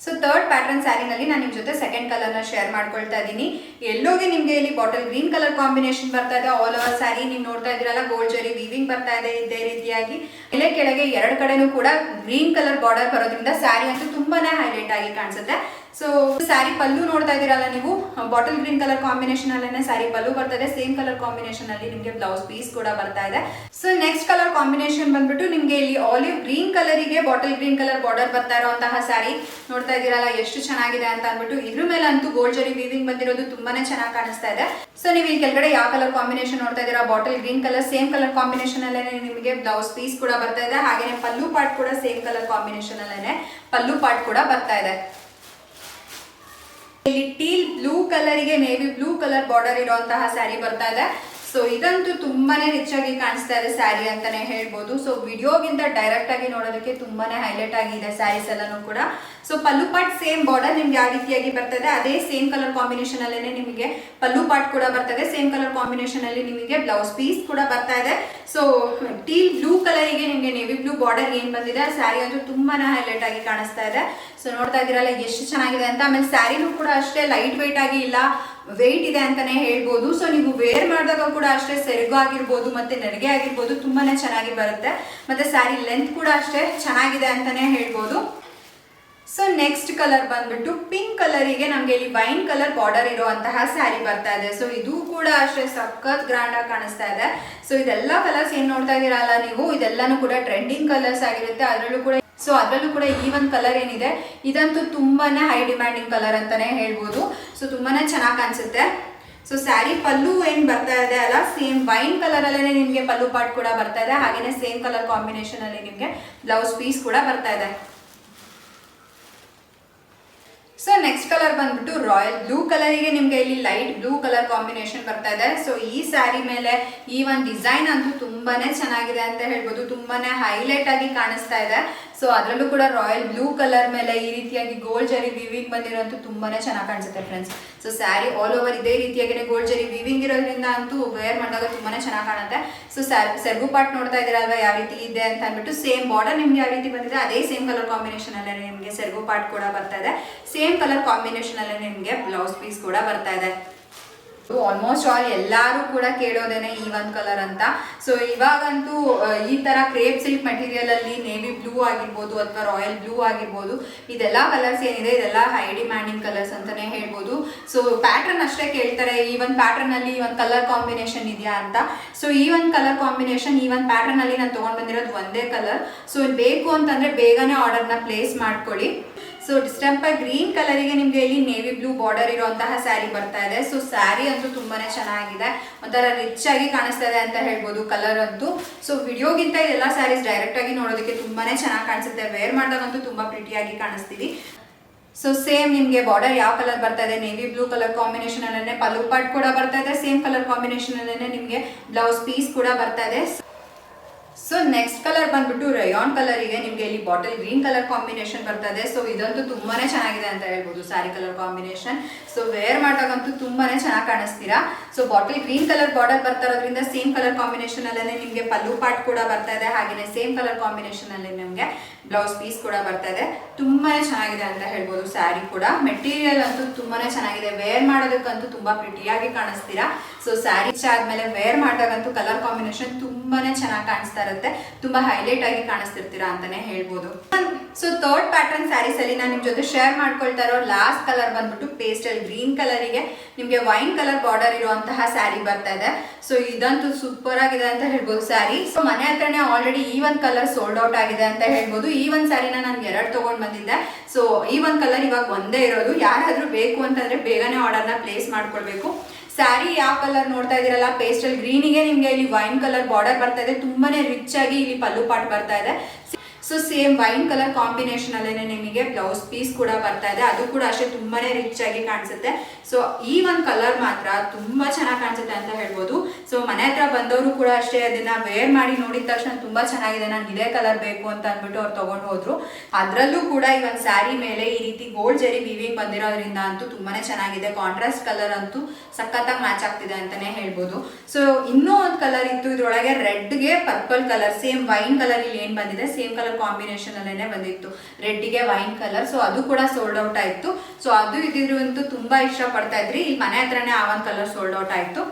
ಸೊ ಥರ್ಡ್ ಪ್ಯಾಟರ್ನ್ ಸ್ಯಾರಿನಲ್ಲಿ ನಾನು ನಿಮ್ಮ ಜೊತೆ ಸೆಕೆಂಡ್ ಕಲರ್ನ ಶೇರ್ ಮಾಡ್ಕೊಳ್ತಾ ಇದ್ದೀನಿ. ಎಲ್ಲೋಗಿ ನಿಮಗೆ ಇಲ್ಲಿ ಬಾಟಲ್ ಗ್ರೀನ್ ಕಲರ್ ಕಾಂಬಿನೇಷನ್ ಬರ್ತಾ ಇದೆ. ಆಲ್ ಓವರ್ ಸ್ಯಾರಿ ನೀವು ನೋಡ್ತಾ ಇದ್ದೀರಲ್ಲ ಗೋಲ್ಡ್ ಜರಿ ವೀವಿಂಗ್ ಬರ್ತಾ ಇದೆ ಇದೇ ರೀತಿಯಾಗಿ. ಎಲೆ ಕೆಳಗೆ ಎರಡು ಕಡೆನೂ ಕೂಡ ಗ್ರೀನ್ ಕಲರ್ ಬಾರ್ಡರ್ ಬರೋದ್ರಿಂದ ಸ್ಯಾರಿ ಅಂತೂ ತುಂಬಾನೇ ಹೈಲೈಟ್ ಆಗಿ ಕಾಣಿಸುತ್ತೆ. ಸೊ ಸ್ಯಾರಿ ಪಲ್ಲು ನೋಡ್ತಾ ಇದ್ದೀರಲ್ಲ ನೀವು? ಬಾಟಲ್ ಗ್ರೀನ್ ಕಲರ್ ಕಾಂಬಿನೇಷನ್ ಅಲ್ಲೇ ಸ್ಯಾರಿ ಪಲ್ಲು ಬರ್ತಾ ಇದೆ ಸೇಮ್ ಕಲರ್ ಕಾಂಬಿನೇಷನ್ ಅಲ್ಲಿ ನಿಮಗೆ ಬ್ಲೌಸ್ ಪೀಸ್ ಕೂಡ ಬರ್ತಾ ಇದೆ. ಸೊ ನೆಕ್ಸ್ಟ್ ಕಲರ್ ಕಾಂಬಿನೇಷನ್ ಬಂದ್ಬಿಟ್ಟು ನಿಮಗೆ ಇಲ್ಲಿ ಆಲಿವ್ ಗ್ರೀನ್ ಕಲರಿಗೆ ಬಾಟಲ್ ಗ್ರೀನ್ ಕಲರ್ ಬಾರ್ಡರ್ ಬರ್ತಾ ಇರುವಂತಹ ಸ್ಯಾರಿ ನೋಡ್ತಾ ಇದ್ದೀರಲ್ಲ, ಎಷ್ಟು ಚೆನ್ನಾಗಿದೆ ಅಂತ ಅಂದ್ಬಿಟ್ಟು ಇದ್ರ ಮೇಲೆ ಅಂತೂ ಗೋಲ್ಡ್ ಜರಿ ವೀವಿಂಗ್ ಬಂದಿರೋದು ತುಂಬಾನೇ ಚೆನ್ನಾಗಿ ಕಾಣಿಸ್ತಾ ಇದೆ. ಸೊ ನೀವು ಈ ಕೆಳಗಡೆ ಯಾವ ಕಲರ್ ಕಾಂಬಿನೇಷನ್ ನೋಡ್ತಾ ಇದ್ದೀರಾ? Bottle green colour same colour combination ಅಲ್ಲೇ ನಿಮಗೆ ಬ್ಲೌಸ್ ಪೀಸ್ ಕೂಡ ಬರ್ತಾ ಇದೆ. ಹಾಗೇನೆ ಪಲ್ಲು ಪಾರ್ಟ್ ಕೂಡ ಸೇಮ್ ಕಲರ್ ಕಾಂಬಿನೇಷನ್ ಅಲ್ಲೇ ಪಲ್ಲು ಪಾರ್ಟ್ ಕೂಡ ಬರ್ತಾ ಇದೆ. ಇಲ್ಲಿ ಟೀಲ್ ಬ್ಲೂ ಕಲರಿಗೆ ನೇವಿ ಬ್ಲೂ ಕಲರ್ ಬಾರ್ಡರ್ ಇರುವಂತಹ ಸ್ಯಾರಿ ಬರ್ತಾ ಇದೆ. ಸೊ ಇದಂತೂ ತುಂಬಾನೇ ಹೆಚ್ಚಾಗಿ ಕಾಣಿಸ್ತಾ ಇದೆ ಸ್ಯಾರಿ ಅಂತಾನೆ ಹೇಳ್ಬೋದು. ಸೊ ವಿಡಿಯೋಗಿಂತ ಡೈರೆಕ್ಟ್ ಆಗಿ ನೋಡೋದಕ್ಕೆ ತುಂಬಾನೇ ಹೈಲೈಟ್ ಆಗಿದೆ ಸ್ಯಾರೀಸ್ ಎಲ್ಲಾನು ಕೂಡ. So pallu part same border ನಿಮ್ಗೆ ಯಾವ ರೀತಿಯಾಗಿ ಬರ್ತದೆ ಅದೇ ಸೇಮ್ ಕಲರ್ ಕಾಂಬಿನೇಷನ್ ಅಲ್ಲೇನೆ ನಿಮಗೆ ಪಲ್ಲು ಪಾಟ್ ಕೂಡ ಬರ್ತದೆ ಸೇಮ್ ಕಲರ್ ಕಾಂಬಿನೇಷನ್ ಅಲ್ಲಿ ನಿಮಗೆ ಬ್ಲೌಸ್ ಪೀಸ್ ಕೂಡ ಬರ್ತಾ ಇದೆ. ಸೊ ಟೀಲ್ ಬ್ಲೂ ಕಲರಿಗೆ ನಿಮಗೆ ನೇವಿ ಬ್ಲೂ ಬಾರ್ಡರ್ ಏನ್ ಬಂದಿದೆ ಸ್ಯಾರಿ ಅಂತೂ ತುಂಬಾನೇ ಹೈಲೈಟ್ ಆಗಿ ಕಾಣಿಸ್ತಾ ಇದೆ. ಸೊ ನೋಡ್ತಾ ಇದ್ದೀರಲ್ಲ, ಎಷ್ಟು ಚೆನ್ನಾಗಿದೆ ಅಂತ. ಆಮೇಲೆ ಸ್ಯಾರಿನೂ ಕೂಡ ಅಷ್ಟೇ ಲೈಟ್ ವೆಯ್ಟ್ ಆಗಿ ಇಲ್ಲ. ವೆಯ್ಟ್ ಇದೆ ಅಂತಾನೆ ಹೇಳ್ಬೋದು. ಸೊ ನೀವು ವೇರ್ ಮಾಡಿದಾಗ ಕೂಡ ಅಷ್ಟೇ ಸೆರಗು ಆಗಿರ್ಬೋದು, ಮತ್ತೆ ನೆರಿಗೆ ಆಗಿರ್ಬೋದು, ತುಂಬಾನೇ ಚೆನ್ನಾಗಿ ಬರುತ್ತೆ. ಮತ್ತೆ ಸ್ಯಾರಿ ಲೆಂತ್ ಕೂಡ ಅಷ್ಟೇ ಚೆನ್ನಾಗಿದೆ ಅಂತಾನೆ ಹೇಳ್ಬೋದು. ಸೊ ನೆಕ್ಸ್ಟ್ ಕಲರ್ ಬಂದ್ಬಿಟ್ಟು ಪಿಂಕ್ ಕಲರಿಗೆ ನಮಗೆ ಇಲ್ಲಿ ವೈನ್ ಕಲರ್ ಬಾರ್ಡರ್ ಇರುವಂತಹ ಸ್ಯಾರಿ ಬರ್ತಾ ಇದೆ. ಸೊ ಇದು ಕೂಡ ಅಷ್ಟೇ ಸಖತ್ ಗ್ರ್ಯಾಂಡ್ ಆಗಿ ಕಾಣಿಸ್ತಾ ಇದೆ. ಸೊ ಇದೆಲ್ಲ ಕಲರ್ಸ್ ಏನ್ ನೋಡ್ತಾ ಇದೀರಲ್ಲ ನೀವು? ಇದೆಲ್ಲಾನು ಕೂಡ ಟ್ರೆಂಡಿಂಗ್ ಕಲರ್ಸ್ ಆಗಿರುತ್ತೆ. ಅದರಲ್ಲೂ ಕೂಡ ಸೊ ಅದರಲ್ಲೂ ಕೂಡ ಈ ಒಂದು ಕಲರ್ ಏನಿದೆ, ಇದಂತೂ ತುಂಬಾ ಹೈ ಡಿಮ್ಯಾಂಡಿಂಗ್ ಕಲರ್ ಅಂತಾನೆ ಹೇಳ್ಬೋದು. ಸೊ ತುಂಬಾ ಚೆನ್ನಾಗಿ ಕಾಣಿಸುತ್ತೆ. ಸೊ ಸ್ಯಾರಿ ಪಲ್ಲು ಏನು ಬರ್ತಾ ಇದೆ ಅಲ್ಲ ಸೇಮ್ ವೈನ್ ಕಲರ್ ಅಲ್ಲೇ ನಿಮಗೆ ಪಲ್ಲು ಪಾರ್ಟ್ ಕೂಡ ಬರ್ತಾ ಇದೆ. ಹಾಗೆಯೇ ಸೇಮ್ ಕಲರ್ ಕಾಂಬಿನೇಷನ್ ಅಲ್ಲಿ ನಿಮಗೆ ಬ್ಲೌಸ್ ಪೀಸ್ ಕೂಡ ಬರ್ತಾ ಇದೆ. ಸೊ ನೆಕ್ಸ್ಟ್ ಕಲರ್ ಬಂದ್ಬಿಟ್ಟು ರಾಯಲ್ ಬ್ಲೂ ಕಲರಿಗೆ ನಿಮಗೆ ಇಲ್ಲಿ ಲೈಟ್ ಬ್ಲೂ ಕಲರ್ ಕಾಂಬಿನೇಷನ್ ಬರ್ತಾ ಇದೆ. ಸೊ ಈ ಸ್ಯಾರಿ ಮೇಲೆ ಈ ಒಂದು ಡಿಸೈನ್ ಅಂತೂ ತುಂಬಾನೇ ಚೆನ್ನಾಗಿದೆ ಅಂತ ಹೇಳ್ಬೋದು. ತುಂಬಾನೇ ಹೈಲೈಟ್ ಆಗಿ ಕಾಣಿಸ್ತಾ ಇದೆ. ಸೊ ಅದರಲ್ಲೂ ಕೂಡ ರಾಯಲ್ ಬ್ಲೂ ಕಲರ್ ಮೇಲೆ ಈ ರೀತಿಯಾಗಿ ಗೋಲ್ಡ್ ಜರಿ ವಿವಿಂಗ್ ಬಂದಿರೋಂತೂ ತುಂಬಾನೇ ಚೆನ್ನಾಗಿ ಕಾಣಿಸುತ್ತೆ friends so sari all over ಇದೇ ರೀತಿಯಾಗಿ ಗೋಲ್ಡ್ ಜರಿ ವಿವಿಂಗ್ ಇರೋದ್ರಿಂದ ಅಂತೂ ವೇರ್ ಮಾಡಿದಾಗ ತುಂಬಾನೇ ಚೆನ್ನಾಗಿ ಕಾಣುತ್ತೆ. ಸೊ ಸೆರ್ಗು ಪಾರ್ಟ್ ನೋಡ್ತಾ ಇದ್ದೀರಲ್ವಾ, ಯಾವ ರೀತಿ ಇದೆ ಅಂತ ಅಂದ್ಬಿಟ್ಟು ಸೇಮ್ ಬಾರ್ಡರ್ ನಿಮ್ಗೆ ಯಾವ ರೀತಿ ಬಂದಿದೆ, ಅದೇ ಸೇಮ್ ಕಲರ್ ಕಾಂಬಿನೇಷನ್ ಅಲ್ಲೇ ನಿಮಗೆ ಸೆರ್ಗು ಪಾರ್ಟ್ ಕೂಡ ಬರ್ತಾ ಇದೆ. ಸೇಮ್ ಕಲರ್ ಕಾಂಬಿನೇಷನ್ ಅಲ್ಲೇ ನಿಮಗೆ ಬ್ಲೌಸ್ ಪೀಸ್ ಕೂಡ ಬರ್ತಾ ಇದೆ. ಆಲ್ಮೋಸ್ಟ್ ಆಲ್ ಎಲ್ಲರೂ ಕೂಡ ಕೇಳೋದೇನೆ ಈ ಒಂದು ಕಲರ್ ಅಂತ. ಸೊ ಇವಾಗಂತೂ ಈ ತರ ಕ್ರೇಪ್ ಸಿಲ್ಕ್ ಮೆಟೀರಿಯಲ್ ಅಲ್ಲಿ ನೇವಿ ಬ್ಲೂ ಆಗಿರ್ಬೋದು ಅಥವಾ ರಾಯಲ್ ಬ್ಲೂ ಆಗಿರ್ಬೋದು, ಇದೆಲ್ಲ ಕಲರ್ಸ್ ಏನಿದೆ? ಇದೆಲ್ಲ ಹೈ ಡಿಮ್ಯಾಂಡಿಂಗ್ ಕಲರ್ಸ್ ಅಂತಾನೆ ಹೇಳ್ಬೋದು. ಸೊ ಪ್ಯಾಟರ್ನ್ ಅಷ್ಟೇ ಕೇಳ್ತಾರೆ. ಈ ಒಂದು ಪ್ಯಾಟರ್ನ್ ಅಲ್ಲಿ ಈ ಒಂದು ಕಲರ್ ಕಾಂಬಿನೇಷನ್ ಇದೆಯಾ ಅಂತ. ಸೊ ಈ ಒಂದು ಕಲರ್ ಕಾಂಬಿನೇಷನ್ ಈ ಒಂದು ಪ್ಯಾಟರ್ನ್ ಅಲ್ಲಿ ನಾನು ತಗೊಂಡ್ ಬಂದಿರೋದು ಒಂದೇ ಕಲರ್ ಸೊ ಬೇಕು ಅಂತಂದ್ರೆ ಬೇಗನೆ ಆರ್ಡರ್ನ ಪ್ಲೇಸ್ ಮಾಡ್ಕೊಳ್ಳಿ. ಸೊ ಡಿಸ್ಟೆಂಪರ್ ಗ್ರೀನ್ ಕಲರಿಗೆ ನಿಮಗೆ ಇಲ್ಲಿ ನೇವಿ ಬ್ಲೂ ಬಾರ್ಡರ್ ಇರುವಂತಹ ಸ್ಯಾರಿ ಬರ್ತಾ ಇದೆ. ಸೊ ಸ್ಯಾರಿ ಅಂತೂ ತುಂಬಾನೇ ಚೆನ್ನಾಗಿದೆ. ಒಂಥರ ರಿಚ್ ಆಗಿ ಕಾಣಿಸ್ತಾ ಇದೆ ಅಂತ ಹೇಳ್ಬೋದು ಕಲರ್ ಅಂತೂ. ಸೊ ವಿಡಿಯೋಗಿಂತ ಎಲ್ಲ ಸ್ಯಾರೀಸ್ ಡೈರೆಕ್ಟ್ ಆಗಿ ನೋಡೋದಕ್ಕೆ ತುಂಬಾನೇ ಚೆನ್ನಾಗಿ ಕಾಣಿಸುತ್ತೆ. ವೇರ್ ಮಾಡಿದಾಗಂತೂ ತುಂಬಾ ಪ್ರಿಟಿಯಾಗಿ ಕಾಣಿಸ್ತೀವಿ. ಸೊ ಸೇಮ್ ನಿಮಗೆ ಬಾರ್ಡರ್ ಯಾವ ಕಲರ್ ಬರ್ತಾ ಇದೆ? ನೇವಿ ಬ್ಲೂ ಕಲರ್ ಕಾಂಬಿನೇಷನ್ ಅಲ್ಲೇ ಪಲ್ಲು ಪಾಟ್ ಕೂಡ ಬರ್ತಾ ಇದೆ. ಸೇಮ್ ಕಲರ್ ಕಾಂಬಿನೇಷನ್ ಅಲ್ಲೇ ನಿಮಗೆ ಬ್ಲೌಸ್ ಪೀಸ್ ಕೂಡ ಬರ್ತಾ ಇದೆ. ಸೊ ನೆಕ್ಸ್ಟ್ ಕಲರ್ ಬಂದ್ಬಿಟ್ಟು ರಯಾನ್ ಕಲರಿಗೆ ನಿಮಗೆ ಇಲ್ಲಿ ಬಾಟಲ್ ಗ್ರೀನ್ ಕಲರ್ ಕಾಂಬಿನೇಷನ್ ಬರ್ತಾ ಇದೆ ಸೊ ಇದಂತೂ ತುಂಬಾನೇ ಚೆನ್ನಾಗಿದೆ ಅಂತ ಹೇಳ್ಬೋದು sari colour combination so wear ಮಾಡಿದಾಗಂತೂ ತುಂಬಾನೇ ಚೆನ್ನಾಗಿ ಕಾಣಿಸ್ತೀರಾ? So bottle green colour border ಬರ್ತಾ ಇರೋದ್ರಿಂದ ಸೇಮ್ ಕಲರ್ ಕಾಂಬಿನೇಷನ್ ಅಲ್ಲೇ ನಿಮಗೆ ಪಲ್ಲು ಪಾರ್ಟ್ ಕೂಡ ಬರ್ತಾ ಇದೆ. ಹಾಗೆ ಸೇಮ್ ಕಲರ್ ಕಾಂಬಿನೇಷನ್ ಅಲ್ಲಿ ನಿಮಗೆ ಬ್ಲೌಸ್ ಪೀಸ್ ಕೂಡ ಬರ್ತಾ ಇದೆ. ತುಂಬಾನೇ ಚೆನ್ನಾಗಿದೆ ಅಂತ ಹೇಳ್ಬೋದು. ಸ್ಯಾರಿ ಕೂಡ. ಮೆಟೀರಿಯಲ್ ಅಂತೂ ತುಂಬಾನೇ ಚೆನ್ನಾಗಿದೆ. ವೇರ್ ಮಾಡೋದಕ್ಕಂತೂ ತುಂಬಾ ಪ್ರಿಟಿಯಾಗಿ ಕಾಣಿಸ್ತೀರಾ? ಸೊ ಸ್ಯಾರಿ ಆದ್ಮೇಲೆ ವೇರ್ ಮಾಡಿದಾಗಂತೂ ಕಲರ್ ಕಾಂಬಿನೇಷನ್ ತುಂಬಾನೇ ಚೆನ್ನಾಗಿ ಕಾಣಿಸ್ತಾ ಇರುತ್ತೆ. ತುಂಬಾ ಹೈಲೈಟ್ ಆಗಿ ಕಾಣಿಸ್ತಿರ್ತೀರಾ ಅಂತಾನೆ ಹೇಳ್ಬೋದು. ಸೊ ಥರ್ಡ್ ಪ್ಯಾಟರ್ನ್ ಸ್ಯಾರೀಸ್ ಅಲ್ಲಿ ನಾನು ನಿಮ್ ಜೊತೆ ಶೇರ್ ಮಾಡ್ಕೊಳ್ತಾ ಇರೋ ಲಾಸ್ಟ್ ಕಲರ್ ಬಂದ್ಬಿಟ್ಟು ಪೇಸ್ಟಲ್ ಗ್ರೀನ್ ಕಲರಿಗೆ ನಿಮಗೆ ವೈನ್ ಕಲರ್ ಬಾರ್ಡರ್ ಇರುವಂತಹ ಸ್ಯಾರಿ ಬರ್ತಾ ಇದೆ. ಸೊ ಇದಂತೂ ಸೂಪರ್ ಆಗಿದೆ ಅಂತ ಹೇಳ್ಬೋದು ಸ್ಯಾರಿ. ಸೊ ಮನೆ ಹತ್ರನೇ ಆಲ್ರೆಡಿ ಈ ಒಂದು ಕಲರ್ ಸೋಲ್ಡ್ ಔಟ್ ಆಗಿದೆ ಅಂತ ಹೇಳ್ಬೋದು. ಈ ಒಂದು ಸ್ಯಾರಿನ ನಾನು ಎರಡು ತಗೊಂಡ್ ಬಂದಿದ್ದೆ. ಸೊ ಈ ಒಂದು ಕಲರ್ ಇವಾಗ ಒಂದೇ ಇರೋದು. ಯಾರಾದ್ರೂ ಬೇಕು ಅಂತಂದ್ರೆ ಬೇಗನೆ ಆರ್ಡರ್ನ ಪ್ಲೇಸ್ ಮಾಡ್ಕೊಳ್ಬೇಕು ಸ್ಯಾರಿ ಯಾವ ಕಲರ್ ನೋಡ್ತಾ ಇದೀರಲ್ಲ? ಪೇಸ್ಟಲ್ ಗ್ರೀನಿಗೆ ನಿಮ್ಗೆ ಇಲ್ಲಿ ವೈನ್ ಕಲರ್ ಬಾರ್ಡರ್ ಬರ್ತಾ ಇದೆ. ತುಂಬಾನೇ ರಿಚ್ ಆಗಿ ಇಲ್ಲಿ ಪಲ್ಲು ಪಾಟ್ ಬರ್ತಾ ಇದೆ. So same wine colour combination ಅಲ್ಲೇನೆ ನಿಮಗೆ ಬ್ಲೌಸ್ ಪೀಸ್ ಕೂಡ ಬರ್ತಾ ಇದೆ. ಅದು ಕೂಡ ಅಷ್ಟೇ ತುಂಬಾನೇ ರಿಚ್ ಆಗಿ ಕಾಣಿಸುತ್ತೆ. ಸೊ ಈ ಒಂದು ಕಲರ್ ಮಾತ್ರ ತುಂಬಾ ಚೆನ್ನಾಗಿ ಕಾಣಿಸುತ್ತೆ ಅಂತ ಹೇಳ್ಬೋದು. ಸೊ ಮನೆ ಹತ್ರ ಬಂದವರು ಕೂಡ ಅಷ್ಟೇ ಅದನ್ನ ವೇರ್ ಮಾಡಿ ನೋಡಿದ ತಕ್ಷಣ ತುಂಬಾ ಚೆನ್ನಾಗಿದೆ. ನಾನು ಇದೇ ಕಲರ್ ಬೇಕು ಅಂತ ಅಂದ್ಬಿಟ್ಟು ಅವ್ರು ತಗೊಂಡು ಹೋದ್ರು. ಅದ್ರಲ್ಲೂ ಕೂಡ ಈ ಒಂದು ಸ್ಯಾರಿ ಮೇಲೆ ಈ ರೀತಿ ಗೋಲ್ಡ್ ಜರಿ ವಿವಿಂಗ್ ಬಂದಿರೋದ್ರಿಂದ ಅಂತೂ ತುಂಬಾನೇ ಚೆನ್ನಾಗಿದೆ. ಕಾಂಟ್ರಾಸ್ಟ್ ಕಲರ್ ಅಂತೂ ಸಖತ್ತಾಗಿ ಮ್ಯಾಚ್ ಆಗ್ತಿದೆ ಅಂತಾನೆ ಹೇಳ್ಬೋದು. ಸೊ ಇನ್ನೂ ಒಂದು ಕಲರ್ ಇತ್ತು. ಇದ್ರೊಳಗೆ ರೆಡ್ಗೆ purple colour same wine colour ಇಲ್ಲಿ ಏನ್ ಬಂದಿದೆ? ಸೇಮ್ ಕಲರ್ ಕಾಂಬಿನೇಷನ್ ಅಲ್ಲೇನೆ ಬಂದಿತ್ತು. ರೆಡ್ಗೆ ವೈನ್ ಕಲರ್ ಸೊ ಅದು ಕೂಡ ಸೋಲ್ಡ್ ಔಟ್ ಆಯ್ತು. ಸೊ ಅದು ಇದ್ದಿದ್ರು ಅಂತೂ ತುಂಬಾ ಇಷ್ಟ ಪಡ್ತಾ ಇದ್ರಿ. ಇಲ್ಲಿ ಮನೆ ಹತ್ರನೇ ಆ ಒಂದು ಕಲರ್ ಸೋಲ್ಡ್ ಔಟ್ ಆಯ್ತು.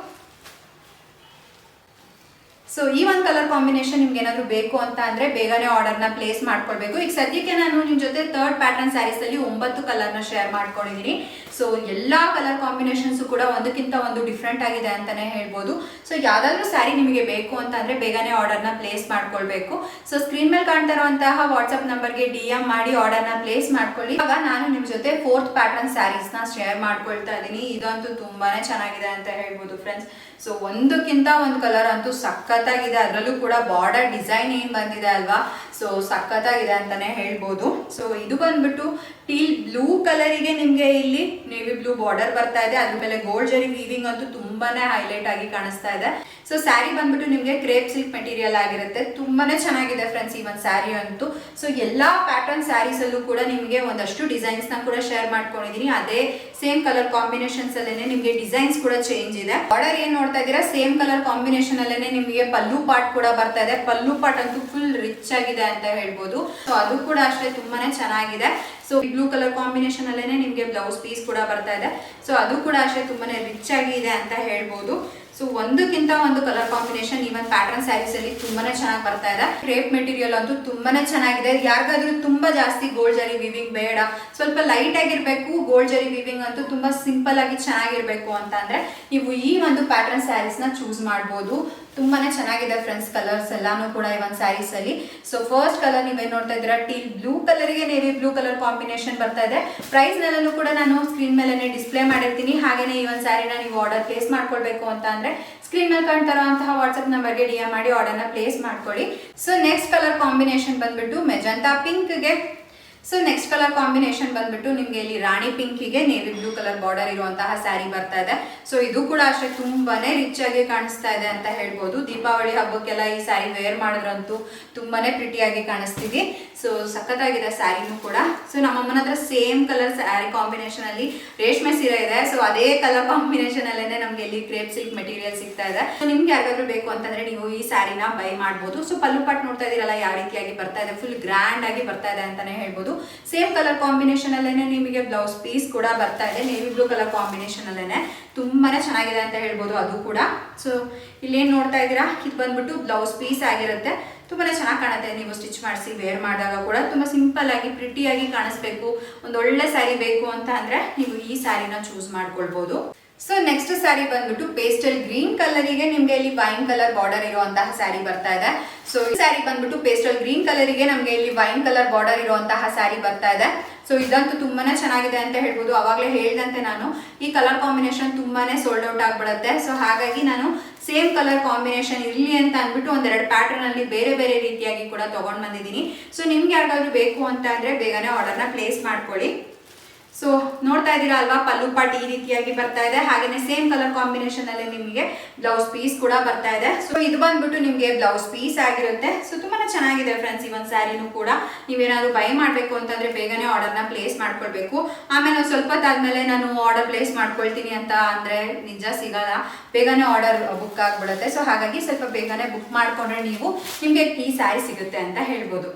ಸೊ ಈ ಒಂದು ಕಲರ್ ಕಾಂಬಿನೇಷನ್ ನಿಮ್ಗೆ ಏನಾದ್ರು ಬೇಕು ಅಂತ ಅಂದ್ರೆ ಬೇಗನೆ ಆರ್ಡರ್ನ ಪ್ಲೇಸ್ ಮಾಡ್ಕೊಳ್ಬೇಕು. ಈಗ ಸದ್ಯಕ್ಕೆ ನಾನು ನಿಮ್ ಜೊತೆ ಥರ್ಡ್ ಪ್ಯಾಟರ್ನ್ ಸ್ಯಾರೀಸ್ ಅಲ್ಲಿ ಒಂಬತ್ತು ಕಲರ್ನ ಶೇರ್ ಮಾಡ್ಕೊಂಡಿದ್ದೀನಿ ಸೊ ಎಲ್ಲಾ ಕಲರ್ ಕಾಂಬಿನೇಷನ್ಸ್ ಕೂಡ ಒಂದಕ್ಕಿಂತ ಒಂದು ಡಿಫ್ರೆಂಟ್ ಆಗಿದೆ ಅಂತಾನೆ ಹೇಳ್ಬೋದು. ಸೊ ಯಾವ್ದಾದ್ರು ಸ್ಯಾರಿ ನಿಮಗೆ ಬೇಕು ಅಂತ ಅಂದ್ರೆ ಬೇಗನೆ ಆರ್ಡರ್ನ ಪ್ಲೇಸ್ ಮಾಡ್ಕೊಳ್ಬೇಕು. ಸೊ ಸ್ಕ್ರೀನ್ ಮೇಲೆ ಕಾಣ್ತಾ ಇರುವಂತಹ ವಾಟ್ಸಪ್ ನಂಬರ್ಗೆ ಡಿ ಎಂ ಮಾಡಿ ಆರ್ಡರ್ನ ಪ್ಲೇಸ್ ಮಾಡ್ಕೊಳ್ಳಿ. ಇವಾಗ ನಾನು ನಿಮ್ಮ ಜೊತೆ ಫೋರ್ತ್ ಪ್ಯಾಟರ್ನ್ ಸ್ಯಾರೀಸ್ನ ಶೇರ್ ಮಾಡ್ಕೊಳ್ತಾ ಇದ್ದೀನಿ. ಇದಂತೂ ತುಂಬಾನೇ ಚೆನ್ನಾಗಿದೆ ಅಂತ ಹೇಳ್ಬೋದು ಫ್ರೆಂಡ್ಸ್ ಸೊ ಒಂದಕ್ಕಿಂತ ಒಂದು ಕಲರ್ ಅಂತೂ ಸಖತ್ತಾಗಿದೆ. ಅದರಲ್ಲೂ ಕೂಡ ಬಾರ್ಡರ್ ಡಿಸೈನ್ ಏನ್ ಬಂದಿದೆ ಅಲ್ವಾ? ಸೊ ಸಖತ್ತಾಗಿದೆ ಅಂತಾನೆ ಹೇಳ್ಬೋದು. ಸೊ ಇದು ಬಂದ್ಬಿಟ್ಟು ಟೀಲ್ ಬ್ಲೂ ಕಲರಿಗೆ ನಿಮಗೆ ಇಲ್ಲಿ ನೇವಿ ಬ್ಲೂ ಬಾರ್ಡರ್ ಬರ್ತಾ ಇದೆ. ಅದ್ರ ಮೇಲೆ ಗೋಲ್ಡ್ ಜರಿ ವೀವಿಂಗ್ ಅಂತೂ ತುಂಬಾನೇ ಹೈಲೈಟ್ ಆಗಿ ಕಾಣಿಸ್ತಾ ಇದೆ. ಸೊ ಸ್ಯಾರಿ ಬಂದ್ಬಿಟ್ಟು ನಿಮಗೆ ಕ್ರೇಪ್ ಸಿಲ್ಕ್ ಮೆಟೀರಿಯಲ್ ಆಗಿರುತ್ತೆ. ತುಂಬಾನೇ ಚೆನ್ನಾಗಿದೆ ಫ್ರೆಂಡ್ಸ್ ಈ ಒಂದು ಸ್ಯಾರಿ ಅಂತೂ. ಸೊ ಎಲ್ಲಾ ಪ್ಯಾಟರ್ನ್ ಸ್ಯಾರೀಸ್ ಅಲ್ಲೂ ಕೂಡ ನಿಮಗೆ ಒಂದಷ್ಟು ಡಿಸೈನ್ಸ್ನ ಕೂಡ ಶೇರ್ ಮಾಡ್ಕೊಂಡಿದೀನಿ. ಅದೇ ಸೇಮ್ ಕಲರ್ ಕಾಂಬಿನೇಷನ್ಸ್ ಅಲ್ಲೇನೆ ನಿಮ್ಗೆ ಡಿಸೈನ್ಸ್ ಕೂಡ ಚೇಂಜ್ ಇದೆ. ಬಾರ್ಡರ್ ಏನ್ ನೋಡ್ತಾ ಇದ್ದೀರಾ? ಸೇಮ್ ಕಲರ್ ಕಾಂಬಿನೇಷನ್ ಅಲ್ಲೇನೆ ನಿಮಗೆ ಪಲ್ಲು ಪಾರ್ಟ್ ಕೂಡ ಬರ್ತಾ ಇದೆ. ಪಲ್ಲು ಪಾರ್ಟ್ ಅಂತೂ ಫುಲ್ ರಿಚ್ ಆಗಿದೆ ಅಂತ ಹೇಳ್ಬೋದು. ಸೊ ಅದು ಕೂಡ ಅಷ್ಟೇ ತುಂಬಾನೇ ಚೆನ್ನಾಗಿದೆ. ಸೊ ಬ್ಲೂ ಕಲರ್ ಕಾಂಬಿನೇಷನ್ ಅಲ್ಲೇನೆ ನಿಮ್ಗೆ ಬ್ಲೌಸ್ ಪೀಸ್ ಕೂಡ ಬರ್ತಾ ಇದೆ. ಸೊ ಅದು ಕೂಡ ಅಷ್ಟೇ ತುಂಬಾನೇ ರಿಚ್ ಆಗಿ ಇದೆ ಅಂತ ಹೇಳ್ಬೋದು. ಸೊ ಒಂದಕ್ಕಿಂತ ಒಂದು colour combination even pattern sarees ಅಲ್ಲಿ ತುಂಬಾನೇ ಚೆನ್ನಾಗಿ ಬರ್ತಾ ಇದೆ. ಕ್ರೇಪ್ ಮೆಟೀರಿಯಲ್ ಅಂತೂ ತುಂಬಾನೇ ಚೆನ್ನಾಗಿದೆ. ಯಾರಿಗಾದ್ರೂ ತುಂಬಾ ಜಾಸ್ತಿ ಗೋಲ್ಡ್ ಜರಿ ವಿವಿಂಗ್ ಬೇಡ. ಸ್ವಲ್ಪ ಲೈಟ್ ಆಗಿರ್ಬೇಕು ಗೋಲ್ಡ್ ಜರಿ ವಿವಿಂಗ್ ಅಂತೂ ತುಂಬಾ ಸಿಂಪಲ್ ಆಗಿ ಚೆನ್ನಾಗಿರ್ಬೇಕು ಅಂತ ಅಂದ್ರೆ, ನೀವು ಈ ಒಂದು ಪ್ಯಾಟರ್ನ್ ಸ್ಯಾರೀಸ್ನ ಚೂಸ್ ಮಾಡಬಹುದು ತುಂಬಾನೇ ಚೆನ್ನಾಗಿದೆ ಫ್ರೆಂಡ್ಸ್ ಕಲರ್ಸ್ ಎಲ್ಲಾನು ಕೂಡ ಈ ಒಂದು ಸ್ಯಾರೀಸ್ ಅಲ್ಲಿ. ಸೊ ಫಸ್ಟ್ ಕಲರ್ ನೀವೇನ್ ನೋಡ್ತಾ ಇದ್ದೀರಾ ಟೀಲ್ ಬ್ಲೂ ಕಲರ್ಗೆ ನೇವಿ ಬ್ಲೂ ಕಲರ್ ಕಾಂಬಿನೇಷನ್ ಬರ್ತಾ ಇದೆ. ಪ್ರೈಸ್ ನೆಲ್ಲೂ ಕೂಡ ನಾನು ಸ್ಕ್ರೀನ್ ಮೇಲೆ ಡಿಸ್ಪ್ಲೇ ಮಾಡಿರ್ತೀನಿ. ಹಾಗೇನೆ ಈ ಒಂದು ಸ್ಯಾರಿನ ನೀವು ಆರ್ಡರ್ ಪ್ಲೇಸ್ ಮಾಡ್ಕೊಳ್ಬೇಕು ಅಂತ ಅಂದ್ರೆ ಸ್ಕ್ರೀನ್ನಲ್ಲಿ ಕಾಣ್ತಾ ಇರುವಂತಹ ವಾಟ್ಸ್ಆಪ್ ನಂಬರ್ಗೆ ಡಿ ಮಾಡಿ ಮಾಡಿ ನ ಪ್ಲೇಸ್ ಮಾಡ್ಕೊಳ್ಳಿ. ಸೊ ನೆಕ್ಸ್ಟ್ ಕಲರ್ ಕಾಂಬಿನೇಷನ್ ಬಂದ್ಬಿಟ್ಟು ಮೆಜಂತಾ ಪಿಂಕ್ಗೆ ಸೊ ನೆಕ್ಸ್ಟ್ ಕಲರ್ ಕಾಂಬಿನೇಷನ್ ಬಂದ್ಬಿಟ್ಟು ನಿಮ್ಗೆ ಇಲ್ಲಿ ರಾಣಿ ಪಿಂಕಿಗೆ ನೇವಿ ಬ್ಲೂ ಕಲರ್ ಬಾರ್ಡರ್ ಇರುವಂತಹ ಸ್ಯಾರಿ ಬರ್ತಾ ಇದೆ. ಸೊ ಇದು ಕೂಡ ಅಷ್ಟೇ ತುಂಬಾನೇ ರಿಚ್ ಆಗಿ ಕಾಣಿಸ್ತಾ ಇದೆ ಅಂತ ಹೇಳ್ಬೋದು. ದೀಪಾವಳಿ ಹಬ್ಬಕ್ಕೆಲ್ಲ ಈ ಸ್ಯಾರಿ ವೇರ್ ಮಾಡಿದ್ರಂತೂ ತುಂಬಾನೇ ಪ್ರಿಟಿಯಾಗಿ ಕಾಣಿಸ್ತೀವಿ ಸೊ ಸಖತ್ತಾಗಿದೆ ಸ್ಯಾರಿನೂ ಕೂಡ. ಸೊ ನಮ್ಮಮ್ಮನ ಹತ್ರ ಸೇಮ್ ಕಲರ್ ಸ್ಯಾರಿ ಕಾಂಬಿನೇಷನ್ ಅಲ್ಲಿ ರೇಷ್ಮೆ ಸೀರೆ ಇದೆ. ಸೊ ಅದೇ ಕಲರ್ ಕಾಂಬಿನೇಷನ್ ಅಲ್ಲೇ ನಮ್ಗೆ ಇಲ್ಲಿ ಕ್ರೇಪ್ ಸಿಲ್ಕ್ ಮೆಟೀರಿಯಲ್ ಸಿಗ್ತಾ ಇದೆ. ಸೊ ನಿಮ್ಗೆ ಯಾವ್ದಾದ್ರು ಬೇಕು ಅಂತಂದ್ರೆ ನೀವು ಈ ಸ್ಯಾರಿನ ಬೈ ಮಾಡ್ಬೋದು. ಸೊ ಪಲ್ಲು ಪಾಟ್ ನೋಡ್ತಾ ಇದೀರಲ್ಲ, ಯಾವ ರೀತಿಯಾಗಿ ಬರ್ತಾ ಇದೆ ಫುಲ್ ಗ್ರ್ಯಾಂಡ್ ಆಗಿ ಬರ್ತಾ ಇದೆ ಅಂತಾನೆ ಹೇಳ್ಬೋದು. ಸೇಮ್ ಕಲರ್ ಕಾಂಬಿನೇಷನ್ ಅಲ್ಲೇನೆ ನಿಮಗೆ ಬ್ಲೌಸ್ ಪೀಸ್ ಕೂಡ ಬರ್ತಾ ಇದೆ. ನೇವಿ ಬ್ಲೂ ಕಲರ್ ಕಾಂಬಿನೇಷನ್ ಅಲ್ಲೇನೆ ತುಂಬಾನೇ ಚೆನ್ನಾಗಿದೆ ಅಂತ ಹೇಳ್ಬೋದು ಅದು ಕೂಡ. ಸೊ ಇಲ್ಲೇನ್ ನೋಡ್ತಾ ಇದ್ದೀರಾ? ಇದು ಬಂದ್ಬಿಟ್ಟು ಬ್ಲೌಸ್ ಪೀಸ್ ಆಗಿರುತ್ತೆ. ತುಂಬಾನೇ ಚೆನ್ನಾಗಿ ಕಾಣುತ್ತೆ. ನೀವು ಸ್ಟಿಚ್ ಮಾಡಿಸಿ ವೇರ್ ಮಾಡಿದಾಗ ಕೂಡ ತುಂಬಾ ಸಿಂಪಲ್ ಆಗಿ ಪ್ರಿಟಿಯಾಗಿ ಕಾಣಿಸ್ಬೇಕು. ಒಂದು ಒಳ್ಳೆ ಸ್ಯಾರಿ ಬೇಕು ಅಂತ ಅಂದ್ರೆ ನೀವು ಈ ಸ್ಯಾರಿನ ಚೂಸ್ ಮಾಡ್ಕೊಳ್ಬಹುದು ಸೊ ನೆಕ್ಸ್ಟ್ ಸ್ಯಾರಿ ಬಂದ್ಬಿಟ್ಟು ಪೇಸ್ಟಲ್ ಗ್ರೀನ್ ಕಲರಿಗೆ ನಿಮ್ಗೆ ಇಲ್ಲಿ ವೈನ್ ಕಲರ್ ಬಾರ್ಡರ್ ಇರುವಂತಹ ಸ್ಯಾರಿ ಬರ್ತಾ ಇದೆ. ಸೊ ಈ ಸ್ಯಾರಿ ಬಂದ್ಬಿಟ್ಟು ಪೇಸ್ಟಲ್ ಗ್ರೀನ್ ಕಲರಿಗೆ ನಮ್ಗೆ ಇಲ್ಲಿ ವೈನ್ ಕಲರ್ ಬಾರ್ಡರ್ ಇರುವಂತಹ ಸ್ಯಾರಿ ಬರ್ತಾ ಇದೆ. ಸೊ ಇದಂತೂ ತುಂಬಾನೇ ಚೆನ್ನಾಗಿದೆ ಅಂತ ಹೇಳ್ಬೋದು. ಅವಾಗಲೇ ಹೇಳಿದಂತೆ ನಾನು, ಈ ಕಲರ್ ಕಾಂಬಿನೇಷನ್ ತುಂಬಾನೇ ಸೋಲ್ಡ್ ಔಟ್ ಆಗ್ಬಿಡುತ್ತೆ. ಸೊ ಹಾಗಾಗಿ ನಾನು ಸೇಮ್ ಕಲರ್ ಕಾಂಬಿನೇಷನ್ ಇರಲಿ ಅಂತ ಅಂದ್ಬಿಟ್ಟು ಒಂದೆರಡು ಪ್ಯಾಟರ್ನ್ ಅಲ್ಲಿ ಬೇರೆ ಬೇರೆ ರೀತಿಯಾಗಿ ಕೂಡ ತಗೊಂಡ್ ಬಂದಿದ್ದೀನಿ. ಸೊ ನಿಮ್ಗೆ ಯಾರಿಗಾದ್ರೂ ಬೇಕು ಅಂತ ಅಂದ್ರೆ ಬೇಗನೆ ಆರ್ಡರ್ನ ಪ್ಲೇಸ್ ಮಾಡ್ಕೊಳ್ಳಿ. ಸೊ ನೋಡ್ತಾ ಇದ್ದೀರಾ ಅಲ್ವಾ? ಪಲ್ಲು ಪಾಟ್ ಈ ರೀತಿಯಾಗಿ ಬರ್ತಾ ಇದೆ. ಹಾಗೇನೆ ಸೇಮ್ ಕಲರ್ ಕಾಂಬಿನೇಷನ್ ಅಲ್ಲಿ ನಿಮಗೆ ಬ್ಲೌಸ್ ಪೀಸ್ ಕೂಡ ಬರ್ತಾ ಇದೆ. ಸೊ ಇದು ಬಂದ್ಬಿಟ್ಟು ನಿಮಗೆ ಬ್ಲೌಸ್ ಪೀಸ್ ಆಗಿರುತ್ತೆ. ಸೊ ತುಂಬಾ ಚೆನ್ನಾಗಿದೆ ಫ್ರೆಂಡ್ಸ್ ಈ ಒಂದು ಸ್ಯಾರಿನೂ ಕೂಡ. ನೀವೇನಾದ್ರು ಬೈ ಮಾಡಬೇಕು ಅಂತಂದ್ರೆ ಬೇಗನೆ ಆರ್ಡರ್ನ ಪ್ಲೇಸ್ ಮಾಡ್ಕೊಳ್ಬೇಕು. ಆಮೇಲೆ ಒಂದ್ ಸ್ವಲ್ಪ ಹೊತ್ತಾದ್ಮೇಲೆ ನಾನು ಆರ್ಡರ್ ಪ್ಲೇಸ್ ಮಾಡ್ಕೊಳ್ತೀನಿ ಅಂತ ಅಂದ್ರೆ ನಿಜ ಸಿಗಲ್ಲ. ಬೇಗನೆ ಆರ್ಡರ್ ಬುಕ್ ಆಗ್ಬಿಡುತ್ತೆ. ಸೊ ಹಾಗಾಗಿ ಸ್ವಲ್ಪ ಬೇಗನೆ ಬುಕ್ ಮಾಡ್ಕೊಂಡ್ರೆ ನೀವು ನಿಮಗೆ ಈ ಸ್ಯಾರಿ ಸಿಗುತ್ತೆ ಅಂತ ಹೇಳ್ಬೋದು.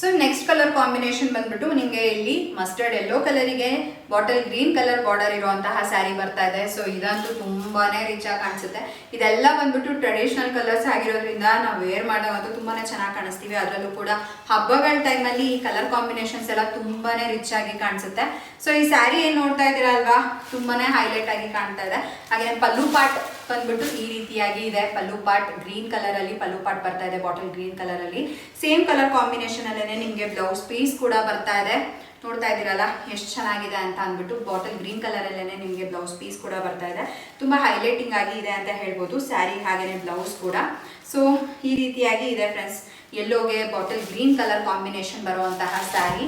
ಸೊ ನೆಕ್ಸ್ಟ್ ಕಲರ್ ಕಾಂಬಿನೇಷನ್ ಬಂದ್ಬಿಟ್ಟು ನಿಮಗೆ ಇಲ್ಲಿ ಮಸ್ಟರ್ಡ್ ಎಲ್ಲೋ ಕಲರಿಗೆ ಬಾಟಲ್ ಗ್ರೀನ್ ಕಲರ್ ಬಾರ್ಡರ್ ಇರುವಂತಹ ಸ್ಯಾರಿ ಬರ್ತಾ ಇದೆ. ಸೊ ಇದಂತೂ ತುಂಬಾನೇ ರಿಚ್ ಆಗಿ ಕಾಣಿಸುತ್ತೆ. ಇದೆಲ್ಲ ಬಂದ್ಬಿಟ್ಟು ಟ್ರೆಡಿಷನಲ್ ಕಲರ್ಸ್ ಆಗಿರೋದ್ರಿಂದ ನಾವು ವೇರ್ ಮಾಡಿದಾಗಂತೂ ತುಂಬಾನೇ ಚೆನ್ನಾಗಿ ಕಾಣಿಸ್ತೀವಿ. ಅದರಲ್ಲೂ ಕೂಡ ಹಬ್ಬಗಳ ಟೈಮಲ್ಲಿ ಈ ಕಲರ್ ಕಾಂಬಿನೇಷನ್ಸ್ ಎಲ್ಲ ತುಂಬಾನೇ ರಿಚ್ ಆಗಿ ಕಾಣಿಸುತ್ತೆ. ಸೊ ಈ ಸ್ಯಾರಿ ಏನು ನೋಡ್ತಾ ಇದ್ದೀರಾ ಅಲ್ವಾ? ತುಂಬಾನೇ ಹೈಲೈಟ್ ಆಗಿ ಕಾಣ್ತಾ ಇದೆ. ಹಾಗೆ ಪಲ್ಲು ಪಾಟ್ ಬಂದ್ಬಿಟ್ಟು ಈ ರೀತಿಯಾಗಿ ಇದೆ. ಪಲ್ಲು ಪಾಟ್ ಗ್ರೀನ್ ಕಲರ್ ಅಲ್ಲಿ ಪಲ್ಲು ಪಾಟ್ ಬರ್ತಾ ಇದೆ ಬಾಟಲ್ ಗ್ರೀನ್ ಕಲರ್ ಅಲ್ಲಿ. ಸೇಮ್ ಕಲರ್ ಕಾಂಬಿನೇಷನ್ ಅಲ್ಲೇನೆ ನಿಮ್ಗೆ ಬ್ಲೌಸ್ ಪೀಸ್ ಕೂಡ ಬರ್ತಾ ಇದೆ. ನೋಡ್ತಾ ಇದ್ದೀರಲ್ಲ, ಎಷ್ಟು ಚೆನ್ನಾಗಿದೆ ಅಂತ ಅಂದ್ಬಿಟ್ಟು ಬಾಟಲ್ ಗ್ರೀನ್ ಕಲರ್ ಅಲ್ಲೇನೆ ನಿಮಗೆ ಬ್ಲೌಸ್ ಪೀಸ್ ಕೂಡ ಬರ್ತಾ ಇದೆ. ತುಂಬಾ ಹೈಲೈಟಿಂಗ್ ಆಗಿ ಇದೆ ಅಂತ ಹೇಳ್ಬೋದು, ಸ್ಯಾರಿ ಹಾಗೆಯೇ ಬ್ಲೌಸ್ ಕೂಡ. ಸೊ ಈ ರೀತಿಯಾಗಿ ಇದೆ ಫ್ರೆಂಡ್ಸ್ ಎಲ್ಲೋಗೆ ಬಾಟಲ್ ಗ್ರೀನ್ ಕಲರ್ ಕಾಂಬಿನೇಷನ್ ಬರುವಂತಹ sari.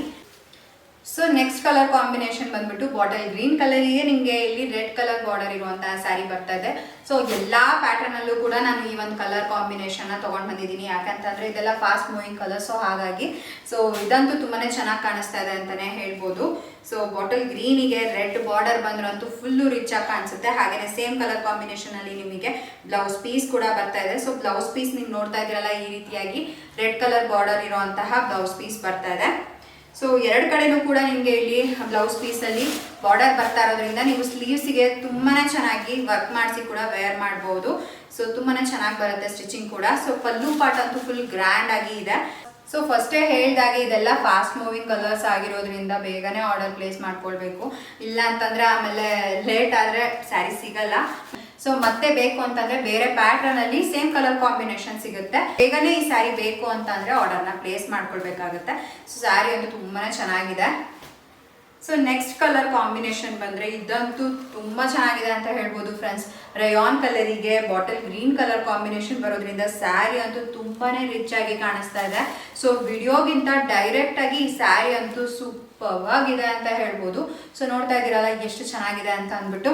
So next colour combination ಬಂದ್ಬಿಟ್ಟು ಬಾಟಲ್ ಗ್ರೀನ್ ಕಲರಿಗೆ ನಿಮಗೆ ಇಲ್ಲಿ ರೆಡ್ ಕಲರ್ ಬಾರ್ಡರ್ ಇರುವಂತಹ ಸ್ಯಾರಿ ಬರ್ತಾ ಇದೆ. ಸೊ ಎಲ್ಲಾ ಪ್ಯಾಟರ್ನ್ ಅಲ್ಲೂ ಕೂಡ ನಾನು ಈ ಒಂದು ಕಲರ್ ಕಾಂಬಿನೇಷನ್ ತಗೊಂಡ್ ಬಂದಿದ್ದೀನಿ. ಯಾಕಂತಂದ್ರೆ ಇದೆಲ್ಲ ಫಾಸ್ಟ್ ಮೂವಿಂಗ್ ಕಲರ್ ಸೊ ಹಾಗಾಗಿ ಸೊ ಇದಂತೂ ತುಂಬಾನೇ ಚೆನ್ನಾಗಿ ಕಾಣಿಸ್ತಾ ಇದೆ ಅಂತಾನೆ ಹೇಳ್ಬೋದು. ಸೊ ಬಾಟಲ್ ಗ್ರೀನಿಗೆ ರೆಡ್ ಬಾರ್ಡರ್ ಬಂದ್ರಂತೂ ಫುಲ್ಲು ರಿಚ್ ಆಗಿ ಕಾಣಿಸುತ್ತೆ. ಹಾಗೇನೆ ಸೇಮ್ ಕಲರ್ ಕಾಂಬಿನೇಷನ್ ಅಲ್ಲಿ ನಿಮಗೆ ಬ್ಲೌಸ್ ಪೀಸ್ ಕೂಡ ಬರ್ತಾ ಇದೆ. ಸೊ ಬ್ಲೌಸ್ ಪೀಸ್ ನೀವು ನೋಡ್ತಾ ಇದ್ದೀರಲ್ಲ, ಈ ರೀತಿಯಾಗಿ ರೆಡ್ ಕಲರ್ ಬಾರ್ಡರ್ ಇರುವಂತಹ ಬ್ಲೌಸ್ ಪೀಸ್ ಬರ್ತಾ ಇದೆ. ಸೊ ಎರಡು ಕಡೆನೂ ಕೂಡ ನಿಮಗೆ ಇಲ್ಲಿ ಬ್ಲೌಸ್ ಪೀಸಲ್ಲಿ ಬಾರ್ಡರ್ ಬರ್ತಾ ಇರೋದ್ರಿಂದ ನೀವು ಸ್ಲೀವ್ಸಿಗೆ ತುಂಬಾ ಚೆನ್ನಾಗಿ ವರ್ಕ್ ಮಾಡಿಸಿ ಕೂಡ ವೇರ್ ಮಾಡ್ಬೋದು. ಸೊ ತುಂಬಾ ಚೆನ್ನಾಗಿ ಬರುತ್ತೆ ಸ್ಟಿಚಿಂಗ್ ಕೂಡ. ಸೊ ಪಲ್ಲು ಪಾಟ್ ಅಂತೂ ಫುಲ್ ಗ್ರ್ಯಾಂಡ್ ಆಗಿ ಇದೆ. ಸೊ ಫಸ್ಟೇ ಹೇಳ್ದಾಗೆ ಇದೆಲ್ಲ ಫಾಸ್ಟ್ ಮೂವಿಂಗ್ ಕಲರ್ಸ್ ಆಗಿರೋದ್ರಿಂದ ಬೇಗನೆ ಆರ್ಡರ್ ಪ್ಲೇಸ್ ಮಾಡ್ಕೊಳ್ಬೇಕು. ಇಲ್ಲ ಅಂತಂದ್ರೆ ಆಮೇಲೆ ಲೇಟ್ ಆದರೆ ಸ್ಯಾರಿ ಸಿಗಲ್ಲ. ಸೊ ಮತ್ತೆ ಬೇಕು ಅಂತಂದ್ರೆ ಬೇರೆ ಪ್ಯಾಟರ್ನ್ ಅಲ್ಲಿ ಸೇಮ್ ಕಲರ್ ಕಾಂಬಿನೇಷನ್ ಸಿಗುತ್ತೆ. ಬೇಗನೆ ಈ ಸ್ಯಾರಿ ಬೇಕು ಅಂತಂದ್ರೆ ಆರ್ಡರ್ನ ಪ್ಲೇಸ್ ಮಾಡ್ಕೊಳ್ಬೇಕಾಗುತ್ತೆ. ಸೊ ಸ್ಯಾರಿ ಅಂತೂ ತುಂಬಾನೇ ಚೆನ್ನಾಗಿದೆ. ಸೊ ನೆಕ್ಸ್ಟ್ ಕಲರ್ ಕಾಂಬಿನೇಷನ್ ಬಂದ್ರೆ ಇದಂತೂ ತುಂಬಾ ಚೆನ್ನಾಗಿದೆ ಅಂತ ಹೇಳ್ಬೋದು ಫ್ರೆಂಡ್ಸ್ ರಯಾನ್ ಕಲರಿಗೆ ಬಾಟಲ್ ಗ್ರೀನ್ ಕಲರ್ ಕಾಂಬಿನೇಷನ್ ಬರೋದ್ರಿಂದ ಸ್ಯಾರಿ ಅಂತೂ ತುಂಬಾನೇ ರಿಚ್ ಆಗಿ ಕಾಣಿಸ್ತಾ ಇದೆ. ಸೊ ವಿಡಿಯೋಗಿಂತ ಡೈರೆಕ್ಟ್ ಆಗಿ ಈ ಸ್ಯಾರಿ ಅಂತೂ ಸೂಪರ್ ಆಗಿದೆ ಅಂತ ಹೇಳ್ಬೋದು. ಸೊ ನೋಡ್ತಾ ಇದ್ದೀರಲ್ಲ, ಎಷ್ಟು ಚೆನ್ನಾಗಿದೆ ಅಂತ ಅಂದ್ಬಿಟ್ಟು.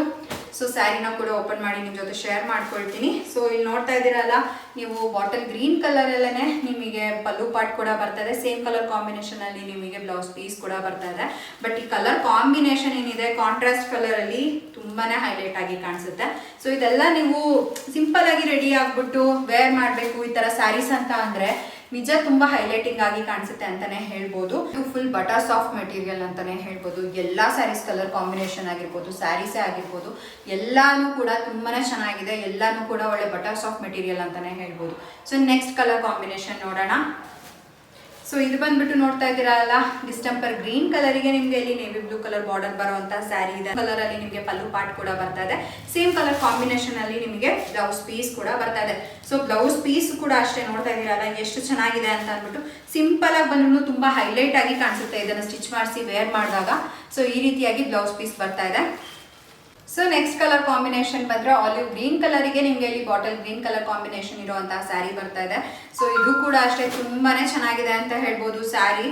ಸೊ ಸ್ಯಾರಿನ ಕೂಡ ಓಪನ್ ಮಾಡಿ ನಿಮ್ಮ ಜೊತೆ ಶೇರ್ ಮಾಡ್ಕೊಳ್ತೀನಿ. ಸೊ ಇಲ್ಲಿ ನೋಡ್ತಾ ಇದ್ದೀರಲ್ಲ, ನೀವು ಬಾಟಲ್ ಗ್ರೀನ್ ಕಲರ್ ಅಲ್ಲೇ ನಿಮಗೆ ಪಲ್ಲು ಪಾಟ್ ಕೂಡ ಬರ್ತದೆ ಸೇಮ್ ಕಲರ್ ಕಾಂಬಿನೇಷನ್ ಅಲ್ಲಿ ನಿಮಗೆ ಬ್ಲೌಸ್ ಪೀಸ್ ಕೂಡ ಬರ್ತಾ ಇದೆ. ಬಟ್ ಈ ಕಲರ್ ಕಾಂಬಿನೇಷನ್ ಏನಿದೆ ಕಾಂಟ್ರಾಸ್ಟ್ ಕಲರ್ ಅಲ್ಲಿ ತುಂಬಾನೇ ಹೈಲೈಟ್ ಆಗಿ ಕಾಣಿಸುತ್ತೆ. ಸೊ ಇದೆಲ್ಲ ನೀವು ಸಿಂಪಲ್ ಆಗಿ ರೆಡಿ ಆಗ್ಬಿಟ್ಟು ವೇರ್ ಮಾಡಬೇಕು ಈ ತರ ಸ್ಯಾರೀಸ್ ಅಂತ ಅಂದ್ರೆ ನಿಜ ತುಂಬಾ ಹೈಲೈಟಿಂಗ್ ಆಗಿ ಕಾಣಿಸುತ್ತೆ ಅಂತಾನೆ ಹೇಳ್ಬೋದು. ಇದು ಫುಲ್ ಬಟರ್ ಸಾಫ್ಟ್ ಮೆಟೀರಿಯಲ್ ಅಂತಾನೆ ಹೇಳ್ಬೋದು. ಎಲ್ಲಾ ಸ್ಯಾರೀಸ್ ಕಲರ್ ಕಾಂಬಿನೇಷನ್ ಆಗಿರ್ಬೋದು ಸ್ಯಾರೀಸೇ ಆಗಿರ್ಬೋದು, ಎಲ್ಲಾನು ಕೂಡ ತುಂಬಾನೇ ಚೆನ್ನಾಗಿದೆ. ಎಲ್ಲಾನು ಕೂಡ ಒಳ್ಳೆ ಬಟರ್ ಸಾಫ್ಟ್ ಮೆಟೀರಿಯಲ್ ಅಂತಾನೆ ಹೇಳ್ಬೋದು. ಸೊ ನೆಕ್ಸ್ಟ್ ಕಲರ್ ಕಾಂಬಿನೇಷನ್ ನೋಡೋಣ. ಸೊ ಇದು ಬಂದ್ಬಿಟ್ಟು ನೋಡ್ತಾ ಇದ್ದೀರಲ್ಲ ಡಿಸ್ಟೆಂಪರ್ ಗ್ರೀನ್ ಕಲರಿಗೆ ನಿಮ್ಗೆ ಇಲ್ಲಿ ನೇವಿ ಬ್ಲೂ ಕಲರ್ ಬಾರ್ಡರ್ ಬರುವಂತ ಸ್ಯಾರಿ ಇದೆ. ಕಲರ್ ಅಲ್ಲಿ ನಿಮಗೆ ಪಲ್ಲು ಪಾಟ್ ಕೂಡ ಬರ್ತಾ ಇದೆ. ಸೇಮ್ ಕಲರ್ ಕಾಂಬಿನೇಷನ್ ಅಲ್ಲಿ ನಿಮಗೆ ಬ್ಲೌಸ್ ಪೀಸ್ ಕೂಡ ಬರ್ತಾ ಇದೆ. ಸೊ ಬ್ಲೌಸ್ ಪೀಸ್ ಕೂಡ ಅಷ್ಟೇ ನೋಡ್ತಾ ಇದ್ದೀರಲ್ಲ ಎಷ್ಟು ಚೆನ್ನಾಗಿದೆ ಅಂತ ಅಂದ್ಬಿಟ್ಟು ಸಿಂಪಲ್ ಆಗಿ ಬಂದ್ರು ತುಂಬಾ ಹೈಲೈಟ್ ಆಗಿ ಕಾಣಿಸುತ್ತೆ ಇದನ್ನ ಸ್ಟಿಚ್ ಮಾಡಿಸಿ ವೇರ್ ಮಾಡಿದಾಗ. ಸೊ ಈ ರೀತಿಯಾಗಿ ಬ್ಲೌಸ್ ಪೀಸ್ ಬರ್ತಾ ಇದೆ. ಸೊ ನೆಕ್ಸ್ಟ್ ಕಲರ್ ಕಾಂಬಿನೇಷನ್ ಬಂದ್ರೆ ಆಲಿವ್ ಗ್ರೀನ್ ಕಲರಿಗೆ ನಿಮಗೆ ಇಲ್ಲಿ ಬಾಟಲ್ ಗ್ರೀನ್ ಕಲರ್ ಕಾಂಬಿನೇಷನ್ ಇರುವಂತಹ ಸ್ಯಾರಿ ಬರ್ತಾ ಇದೆ. ಸೊ ಇದು ಕೂಡ ಅಷ್ಟೇ ತುಂಬಾನೇ ಚೆನ್ನಾಗಿದೆ ಅಂತ ಹೇಳ್ಬೋದು. ಸ್ಯಾರಿ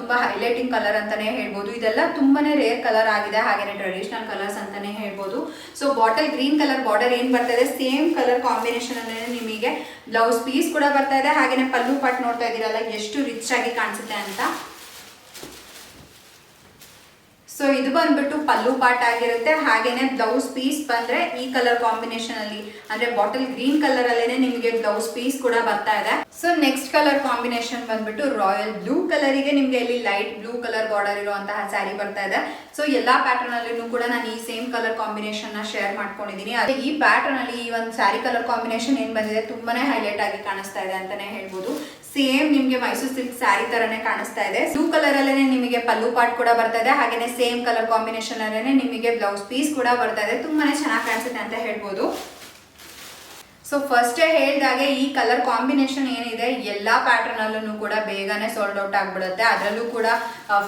ತುಂಬಾ ಹೈಲೈಟಿಂಗ್ ಕಲರ್ ಅಂತಾನೆ ಹೇಳ್ಬೋದು. ಇದೆಲ್ಲ ತುಂಬಾನೇ ರೇರ್ ಕಲರ್ ಆಗಿದೆ. ಹಾಗೇನೆ ಟ್ರೆಡಿಷನಲ್ ಕಲರ್ಸ್ ಅಂತಾನೆ ಹೇಳ್ಬೋದು. So bottle green colour border ಏನ್ ಬರ್ತಾ ಇದೆ? ಸೇಮ್ ಕಲರ್ ಕಾಂಬಿನೇಷನ್ ಅಂದ್ರೆ ನಿಮಗೆ ಬ್ಲೌಸ್ ಪೀಸ್ ಕೂಡ ಬರ್ತಾ ಇದೆ. ಹಾಗೇನೆ ಪಲ್ಲು ಪಟ್ ನೋಡ್ತಾ ಇದೀರಲ್ಲ, ಎಷ್ಟು ರಿಚ್ ಆಗಿ ಕಾಣಿಸುತ್ತೆ ಅಂತ. ಸೊ ಇದು ಬಂದ್ಬಿಟ್ಟು ಪಲ್ಲು ಪಾಟ್ ಆಗಿರುತ್ತೆ. ಹಾಗೇನೆ ಬ್ಲೌಸ್ ಪೀಸ್ ಬಂದ್ರೆ ಈ ಕಲರ್ ಕಾಂಬಿನೇಷನ್ ಅಲ್ಲಿ. ಅಂದ್ರೆ ಬಾಟಲ್ ಗ್ರೀನ್ ಕಲರ್ ಅಲ್ಲೇನೆ ನಿಮಗೆ ಬ್ಲೌಸ್ ಪೀಸ್ ಕೂಡ ಬರ್ತಾ ಇದೆ. ಸೊ ನೆಕ್ಸ್ಟ್ ಕಲರ್ ಕಾಂಬಿನೇಷನ್ ಬಂದ್ಬಿಟ್ಟು ರಾಯಲ್ ಬ್ಲೂ ಕಲರ್ಗೆ ನಿಮ್ಗೆ ಇಲ್ಲಿ ಲೈಟ್ ಬ್ಲೂ ಕಲರ್ ಬಾರ್ಡರ್ ಇರುವಂತಹ ಸ್ಯಾರಿ ಬರ್ತಾ ಇದೆ. ಸೊ ಎಲ್ಲಾ ಪ್ಯಾಟರ್ನ್ ಅಲ್ಲೂ ಕೂಡ ನಾನು ಈ ಸೇಮ್ ಕಲರ್ ಕಾಂಬಿನೇಷನ್ನ ಶೇರ್ ಮಾಡ್ಕೊಂಡಿದೀನಿ. ಅದೇ ಈ ಪ್ಯಾಟರ್ನ್ ಅಲ್ಲಿ ಈ ಒಂದು ಸ್ಯಾರಿ ಕಲರ್ ಕಾಂಬಿನೇಷನ್ ಏನ್ ಬಂದಿದೆ ತುಂಬಾನೇ ಹೈಲೈಟ್ ಆಗಿ ಕಾಣಿಸ್ತಾ ಇದೆ ಅಂತಾನೆ ಹೇಳ್ಬೋದು. ಸೇಮ್ ನಿಮ್ಗೆ ಮೈಸೂರ್ ಸಿಲ್ಕ್ ಸ್ಯಾರಿ ತರನೇ ಕಾಣಿಸ್ತಾ ಇದೆ. ಬ್ಲೂ ಕಲರ್ ಅಲ್ಲೇನೆ ನಿಮಗೆ ಪಲ್ಲು ಪಾರ್ಟ್ ಕೂಡ ಬರ್ತಾ ಇದೆ. ಹಾಗೇನೆ ಸೇಮ್ ಕಲರ್ ಕಾಂಬಿನೇಷನ್ ಅಲ್ಲೇನೆ ನಿಮಗೆ ಬ್ಲೌಸ್ ಪೀಸ್ ಕೂಡ ಬರ್ತಾ ಇದೆ. ತುಂಬಾನೇ ಚೆನ್ನಾಗಿ ಕಾಣಿಸುತ್ತೆ ಅಂತ ಹೇಳ್ಬೋದು. ಸೊ ಫಸ್ಟೇ ಹೇಳ್ದಾಗೆ ಈ ಕಲರ್ ಕಾಂಬಿನೇಷನ್ ಏನಿದೆ, ಎಲ್ಲ ಪ್ಯಾಟರ್ನ್ ಅಲ್ಲೂ ಕೂಡ ಬೇಗನೆ ಸೋಲ್ಡ್ ಔಟ್ ಆಗ್ಬಿಡುತ್ತೆ. ಅದರಲ್ಲೂ ಕೂಡ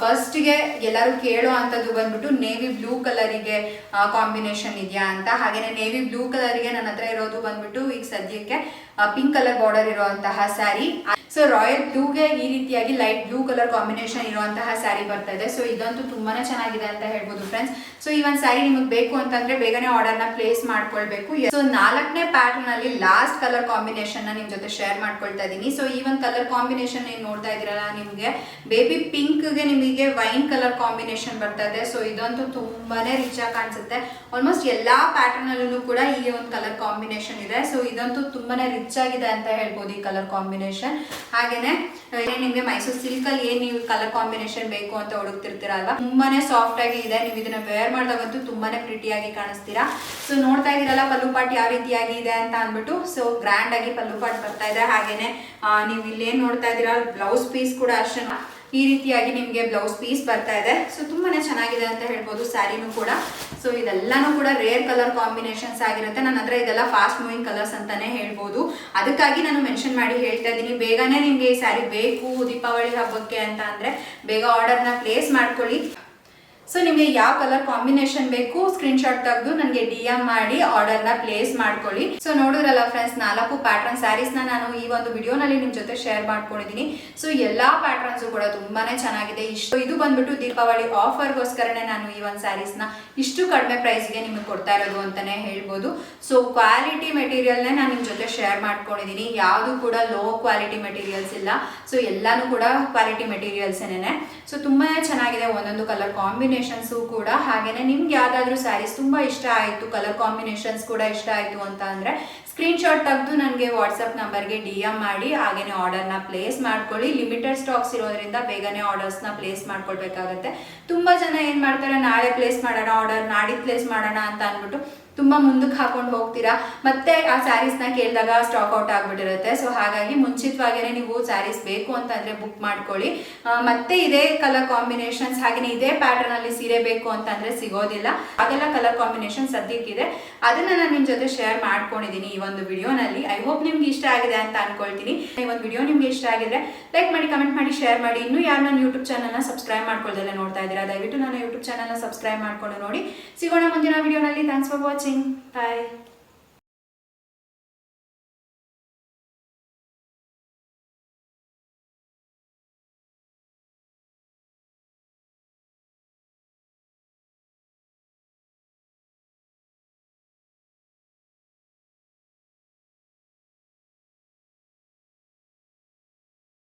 ಫಸ್ಟ್ಗೆ ಎಲ್ಲರೂ ಕೇಳೋ ಅಂಥದ್ದು ಬಂದ್ಬಿಟ್ಟು ನೇವಿ ಬ್ಲೂ ಕಲರಿಗೆ ಕಾಂಬಿನೇಷನ್ ಇದೆಯಾ ಅಂತ. ಹಾಗೇನೆ ನೇವಿ ಬ್ಲೂ ಕಲರಿಗೆ ನನ್ನ ಹತ್ರ ಇರೋದು ಬಂದ್ಬಿಟ್ಟು ಈಗ ಸದ್ಯಕ್ಕೆ ಪಿಂಕ್ ಕಲರ್ ಬಾರ್ಡರ್ ಇರುವಂತಹ ಸ್ಯಾರಿ ಸೊ ರಾಯಲ್ ಬ್ಲೂಗೆ ಈ ರೀತಿಯಾಗಿ ಲೈಟ್ ಬ್ಲೂ ಕಲರ್ ಕಾಂಬಿನೇಷನ್ ಇರುವಂತಹ ಸ್ಯಾರಿ ಬರ್ತಾ ಇದೆ. ಸೊ ಇದಂತೂ ತುಂಬಾನೇ ಚೆನ್ನಾಗಿದೆ ಅಂತ ಹೇಳ್ಬೋದು ಫ್ರೆಂಡ್ಸ್ ಸೊ ಈ ಒಂದು ಸ್ಯಾರಿ ನಿಮಗೆ ಬೇಕು ಅಂತಂದ್ರೆ ಬೇಗನೆ ಆರ್ಡರ್ನ ಪ್ಲೇಸ್ ಮಾಡ್ಕೊಳ್ಬೇಕು. ಸೊ ನಾಲ್ಕನೇ ಪ್ಯಾಟರ್ನ್ ಅಲ್ಲಿ ಲಾಸ್ಟ್ ಕಲರ್ ಕಾಂಬಿನೇಷನ್ನ ನಿಮ್ ಜೊತೆ ಶೇರ್ ಮಾಡ್ಕೊಳ್ತಾ ಇದ್ದೀನಿ ಸೊ ಈ ಒಂದು ಕಲರ್ ಕಾಂಬಿನೇಷನ್ ಏನ್ ನೋಡ್ತಾ ಇದ್ದೀರಲ್ಲ, ನಿಮಗೆ ಬೇಬಿ ಪಿಂಕ್ಗೆ ನಿಮಗೆ ವೈನ್ ಕಲರ್ ಕಾಂಬಿನೇಷನ್ ಬರ್ತಾ ಇದೆ. ಸೊ ಇದಂತೂ ತುಂಬಾನೇ ರಿಚ್ ಆಗಿ ಕಾಣಿಸುತ್ತೆ. ಆಲ್ಮೋಸ್ಟ್ ಎಲ್ಲಾ ಪ್ಯಾಟರ್ನ್ ಅಲ್ಲೂ ಕೂಡ ಈ ಒಂದು ಕಲರ್ ಕಾಂಬಿನೇಷನ್ ಇದೆ. ಸೊ ಇದಂತೂ ತುಂಬಾನೇ ರಿಚ್ ಆಗಿದೆ ಅಂತ ಹೇಳ್ಬೋದು ಈ ಕಲರ್ ಕಾಂಬಿನೇಷನ್ ಹಾಗೇನೆ ನಿಮ್ಗೆ ಮೈಸೂರು ಸಿಲ್ಕ್ ಅಲ್ಲಿ ಏನ್ ನೀವು ಕಲರ್ ಕಾಂಬಿನೇಷನ್ ಬೇಕು ಅಂತ ಹುಡುಕ್ತಿರ್ತೀರಲ್ವಾ ತುಂಬಾನೇ ಸಾಫ್ಟ್ ಆಗಿ ಇದೆ. ನೀವು ಇದನ್ನ ವೇರ್ ಮಾಡಿದಾಗಂತೂ ತುಂಬಾನೇ ಪ್ರಿಟಿಯಾಗಿ ಕಾಣಿಸ್ತೀರಾ. ಸೊ ನೋಡ್ತಾ ಇದೀರಲ್ಲ ಪಲ್ಲು ಪಾಟ್ ಯಾವ ರೀತಿಯಾಗಿ ಇದೆ ಅಂತ ಅಂದ್ಬಿಟ್ಟು ಸೊ ಗ್ರ್ಯಾಂಡ್ ಆಗಿ ಪಲ್ಲು ಪಾಟ್ ಬರ್ತಾ ಇದೆ. ಹಾಗೇನೆ ನೀವು ಇಲ್ಲೇನು ನೋಡ್ತಾ ಇದ್ದೀರಾ ಬ್ಲೌಸ್ ಪೀಸ್ ಕೂಡ ಅಷ್ಟೇ. ಈ ರೀತಿಯಾಗಿ ನಿಮಗೆ ಬ್ಲೌಸ್ ಪೀಸ್ ಬರ್ತಾ ಇದೆ. ಸೊ ತುಂಬಾನೇ ಚೆನ್ನಾಗಿದೆ ಅಂತ ಹೇಳ್ಬೋದು ಸ್ಯಾರಿನೂ ಕೂಡ. ಸೊ ಇದೆಲ್ಲಾನು ಕೂಡ ರೇರ್ ಕಲರ್ ಕಾಂಬಿನೇಷನ್ಸ್ ಆಗಿರುತ್ತೆ. ನನ್ನ ಹತ್ರ ಇದೆಲ್ಲ ಫಾಸ್ಟ್ ಮೂವಿಂಗ್ ಕಲರ್ಸ್ ಅಂತಾನೆ ಹೇಳ್ಬೋದು. ಅದಕ್ಕಾಗಿ ನಾನು ಮೆನ್ಷನ್ ಮಾಡಿ ಹೇಳ್ತಾ ಇದ್ದೀನಿ. ಬೇಗನೆ ನಿಮಗೆ ಈ ಸ್ಯಾರಿ ಬೇಕು ದೀಪಾವಳಿ ಹಬ್ಬಕ್ಕೆ ಅಂತ ಅಂದ್ರೆ, ಬೇಗ ಆರ್ಡರ್ನ ಪ್ಲೇಸ್ ಮಾಡ್ಕೊಳ್ಳಿ. ಸೊ ನಿಮಗೆ ಯಾವ ಕಲರ್ ಕಾಂಬಿನೇಷನ್ ಬೇಕು ಸ್ಕ್ರೀನ್ ಶಾಟ್ ತೆಗೆದು ನನಗೆ ಡಿ ಎಂ ಮಾಡಿ ಆರ್ಡರ್ನ ಪ್ಲೇಸ್ ಮಾಡ್ಕೊಳ್ಳಿ. ಸೊ ನೋಡಿದ್ರಲ್ಲ ಫ್ರೆಂಡ್ಸ್ ನಾಲ್ಕು ಪ್ಯಾಟರ್ನ್ ಸ್ಯಾರೀಸ್ನ ನಾನು ಈ ಒಂದು ವಿಡಿಯೋನಲ್ಲಿ ನಿಮ್ಮ ಜೊತೆ ಶೇರ್ ಮಾಡ್ಕೊಂಡಿದ್ದೀನಿ. ಸೊ ಎಲ್ಲಾ ಪ್ಯಾಟರ್ನ್ಸ್ ಕೂಡ ತುಂಬಾನೇ ಚೆನ್ನಾಗಿದೆ. ಇಷ್ಟು ಇದು ಬಂದ್ಬಿಟ್ಟು ದೀಪಾವಳಿ ಆಫರ್ಗೋಸ್ಕರನೇ ನಾನು ಈ ಒಂದು ಸ್ಯಾರೀಸ್ನ ಇಷ್ಟು ಕಡಿಮೆ ಪ್ರೈಸ್ಗೆ ನಿಮಗೆ ಕೊಡ್ತಾ ಇರೋದು ಅಂತಾನೆ ಹೇಳ್ಬೋದು. ಸೊ ಕ್ವಾಲಿಟಿ ಮೆಟೀರಿಯಲ್ನೇ ನಾನು ನಿಮ್ಮ ಜೊತೆ ಶೇರ್ ಮಾಡ್ಕೊಂಡಿದ್ದೀನಿ. ಯಾವುದು ಕೂಡ ಲೋ ಕ್ವಾಲಿಟಿ ಮೆಟೀರಿಯಲ್ಸ್ ಇಲ್ಲ. ಸೊ ಎಲ್ಲಾನು ಕೂಡ ಕ್ವಾಲಿಟಿ ಮೆಟೀರಿಯಲ್ಸ್ ಏನೇನೆ. ಸೊ ತುಂಬಾ ಚೆನ್ನಾಗಿದೆ ಒಂದೊಂದು ಕಲರ್ ಕಾಂಬಿನೇಷನ್ ಕಾಂಬಿನೇಷನ್ಸು ಕೂಡ ಹಾಗೆಯೇ ನಿಮ್ಗೆ ಯಾವುದಾದ್ರೂ ಸ್ಯಾರೀಸ್ ತುಂಬಾ ಇಷ್ಟ ಆಯಿತು ಕಲರ್ ಕಾಂಬಿನೇಷನ್ಸ್ ಕೂಡ ಇಷ್ಟ ಆಯಿತು ಅಂತ ಅಂದ್ರೆ ಸ್ಕ್ರೀನ್ಶಾಟ್ ತೆಗೆದು ನನಗೆ ವಾಟ್ಸಪ್ ನಂಬರ್ಗೆ ಡಿ ಎಂ ಮಾಡಿ, ಹಾಗೇನೆ ಆರ್ಡರ್ನ ಪ್ಲೇಸ್ ಮಾಡ್ಕೊಳ್ಳಿ. ಲಿಮಿಟೆಡ್ ಸ್ಟಾಕ್ಸ್ ಇರೋದ್ರಿಂದ ಬೇಗನೆ ಆರ್ಡರ್ಸ್ನ ಪ್ಲೇಸ್ ಮಾಡ್ಕೊಳ್ಬೇಕಾಗತ್ತೆ. ತುಂಬ ಜನ ಏನು ಮಾಡ್ತಾರೆ, ನಾಳೆ ಪ್ಲೇಸ್ ಮಾಡೋಣ ಆರ್ಡರ್ ನಾಡಿದ್ದು ಪ್ಲೇಸ್ ಮಾಡೋಣ ಅಂತ ಅಂದ್ಬಿಟ್ಟು ತುಂಬ ಮುಂದಕ್ಕೆ ಹಾಕೊಂಡು ಹೋಗ್ತೀರಾ? ಮತ್ತೆ ಆ ಸ್ಯಾರೀಸ್ನ ಕೇಳಿದಾಗ ಸ್ಟಾಕ್ ಔಟ್ ಆಗ್ಬಿಟ್ಟಿರುತ್ತೆ. ಸೊ ಹಾಗಾಗಿ ಮುಂಚಿತವಾಗಿಯೇ ನೀವು ಸ್ಯಾರೀಸ್ ಬೇಕು ಅಂತಂದರೆ ಬುಕ್ ಮಾಡ್ಕೊಳ್ಳಿ. ಮತ್ತೆ ಇದೇ ಕಲರ್ ಕಾಂಬಿನೇಷನ್ಸ್ ಹಾಗೆಯೇ ಇದೇ ಪ್ಯಾಟರ್ನ್ ಅಲ್ಲಿ ಸೀರೆ ಬೇಕು ಅಂತಂದರೆ ಸಿಗೋದಿಲ್ಲ. ಅದೆಲ್ಲ ಕಲರ್ ಕಾಂಬಿನೇಷನ್ ಸದ್ಯಕ್ಕಿದೆ ಅದನ್ನ ನಾನು ನಿಮ್ಮ ಜೊತೆ ಶೇರ್ ಮಾಡ್ಕೊಂಡಿದ್ದೀನಿ ಈ ಒಂದು ವಿಡಿಯೋನಲ್ಲಿ. ಐ ಹೋಪ್ ನಿಮ್ಗೆ ಇಷ್ಟ ಆಗಿದೆ ಅಂತ ಅನ್ಕೊಳ್ತೀನಿ. ಈ ಒಂದು ವಿಡಿಯೋ ನಿಮ್ಗೆ ಇಷ್ಟ ಆಗಿದ್ರೆ ಲೈಕ್ ಮಾಡಿ ಕಮೆಂಟ್ ಮಾಡಿ ಶೇರ್ ಮಾಡಿ. ಇನ್ನೂ ಯಾರು ನನ್ನ ಯೂಟ್ಯೂಬ್ ಚಾನಲ್ನ ಸಬ್ಸ್ಕ್ರೈಬ್ ಮಾಡ್ಕೊಳ್ದಲ್ಲ ನೋಡ್ತಾ ಇದ್ದೀರಾ? ದಯವಿಟ್ಟು ನನ್ನ ಯೂಟ್ಯೂಬ್ ಚಾನಲ್ನ ಸಬ್ಸ್ಕ್ರೈಬ್ ಮಾಡ್ಕೊಂಡು ನೋಡಿ. ಸಿಗೋಣ ಮುಂದಿನ ವಿಡಿಯೋನಲ್ಲಿ. Thanks for watching crossing. Bye.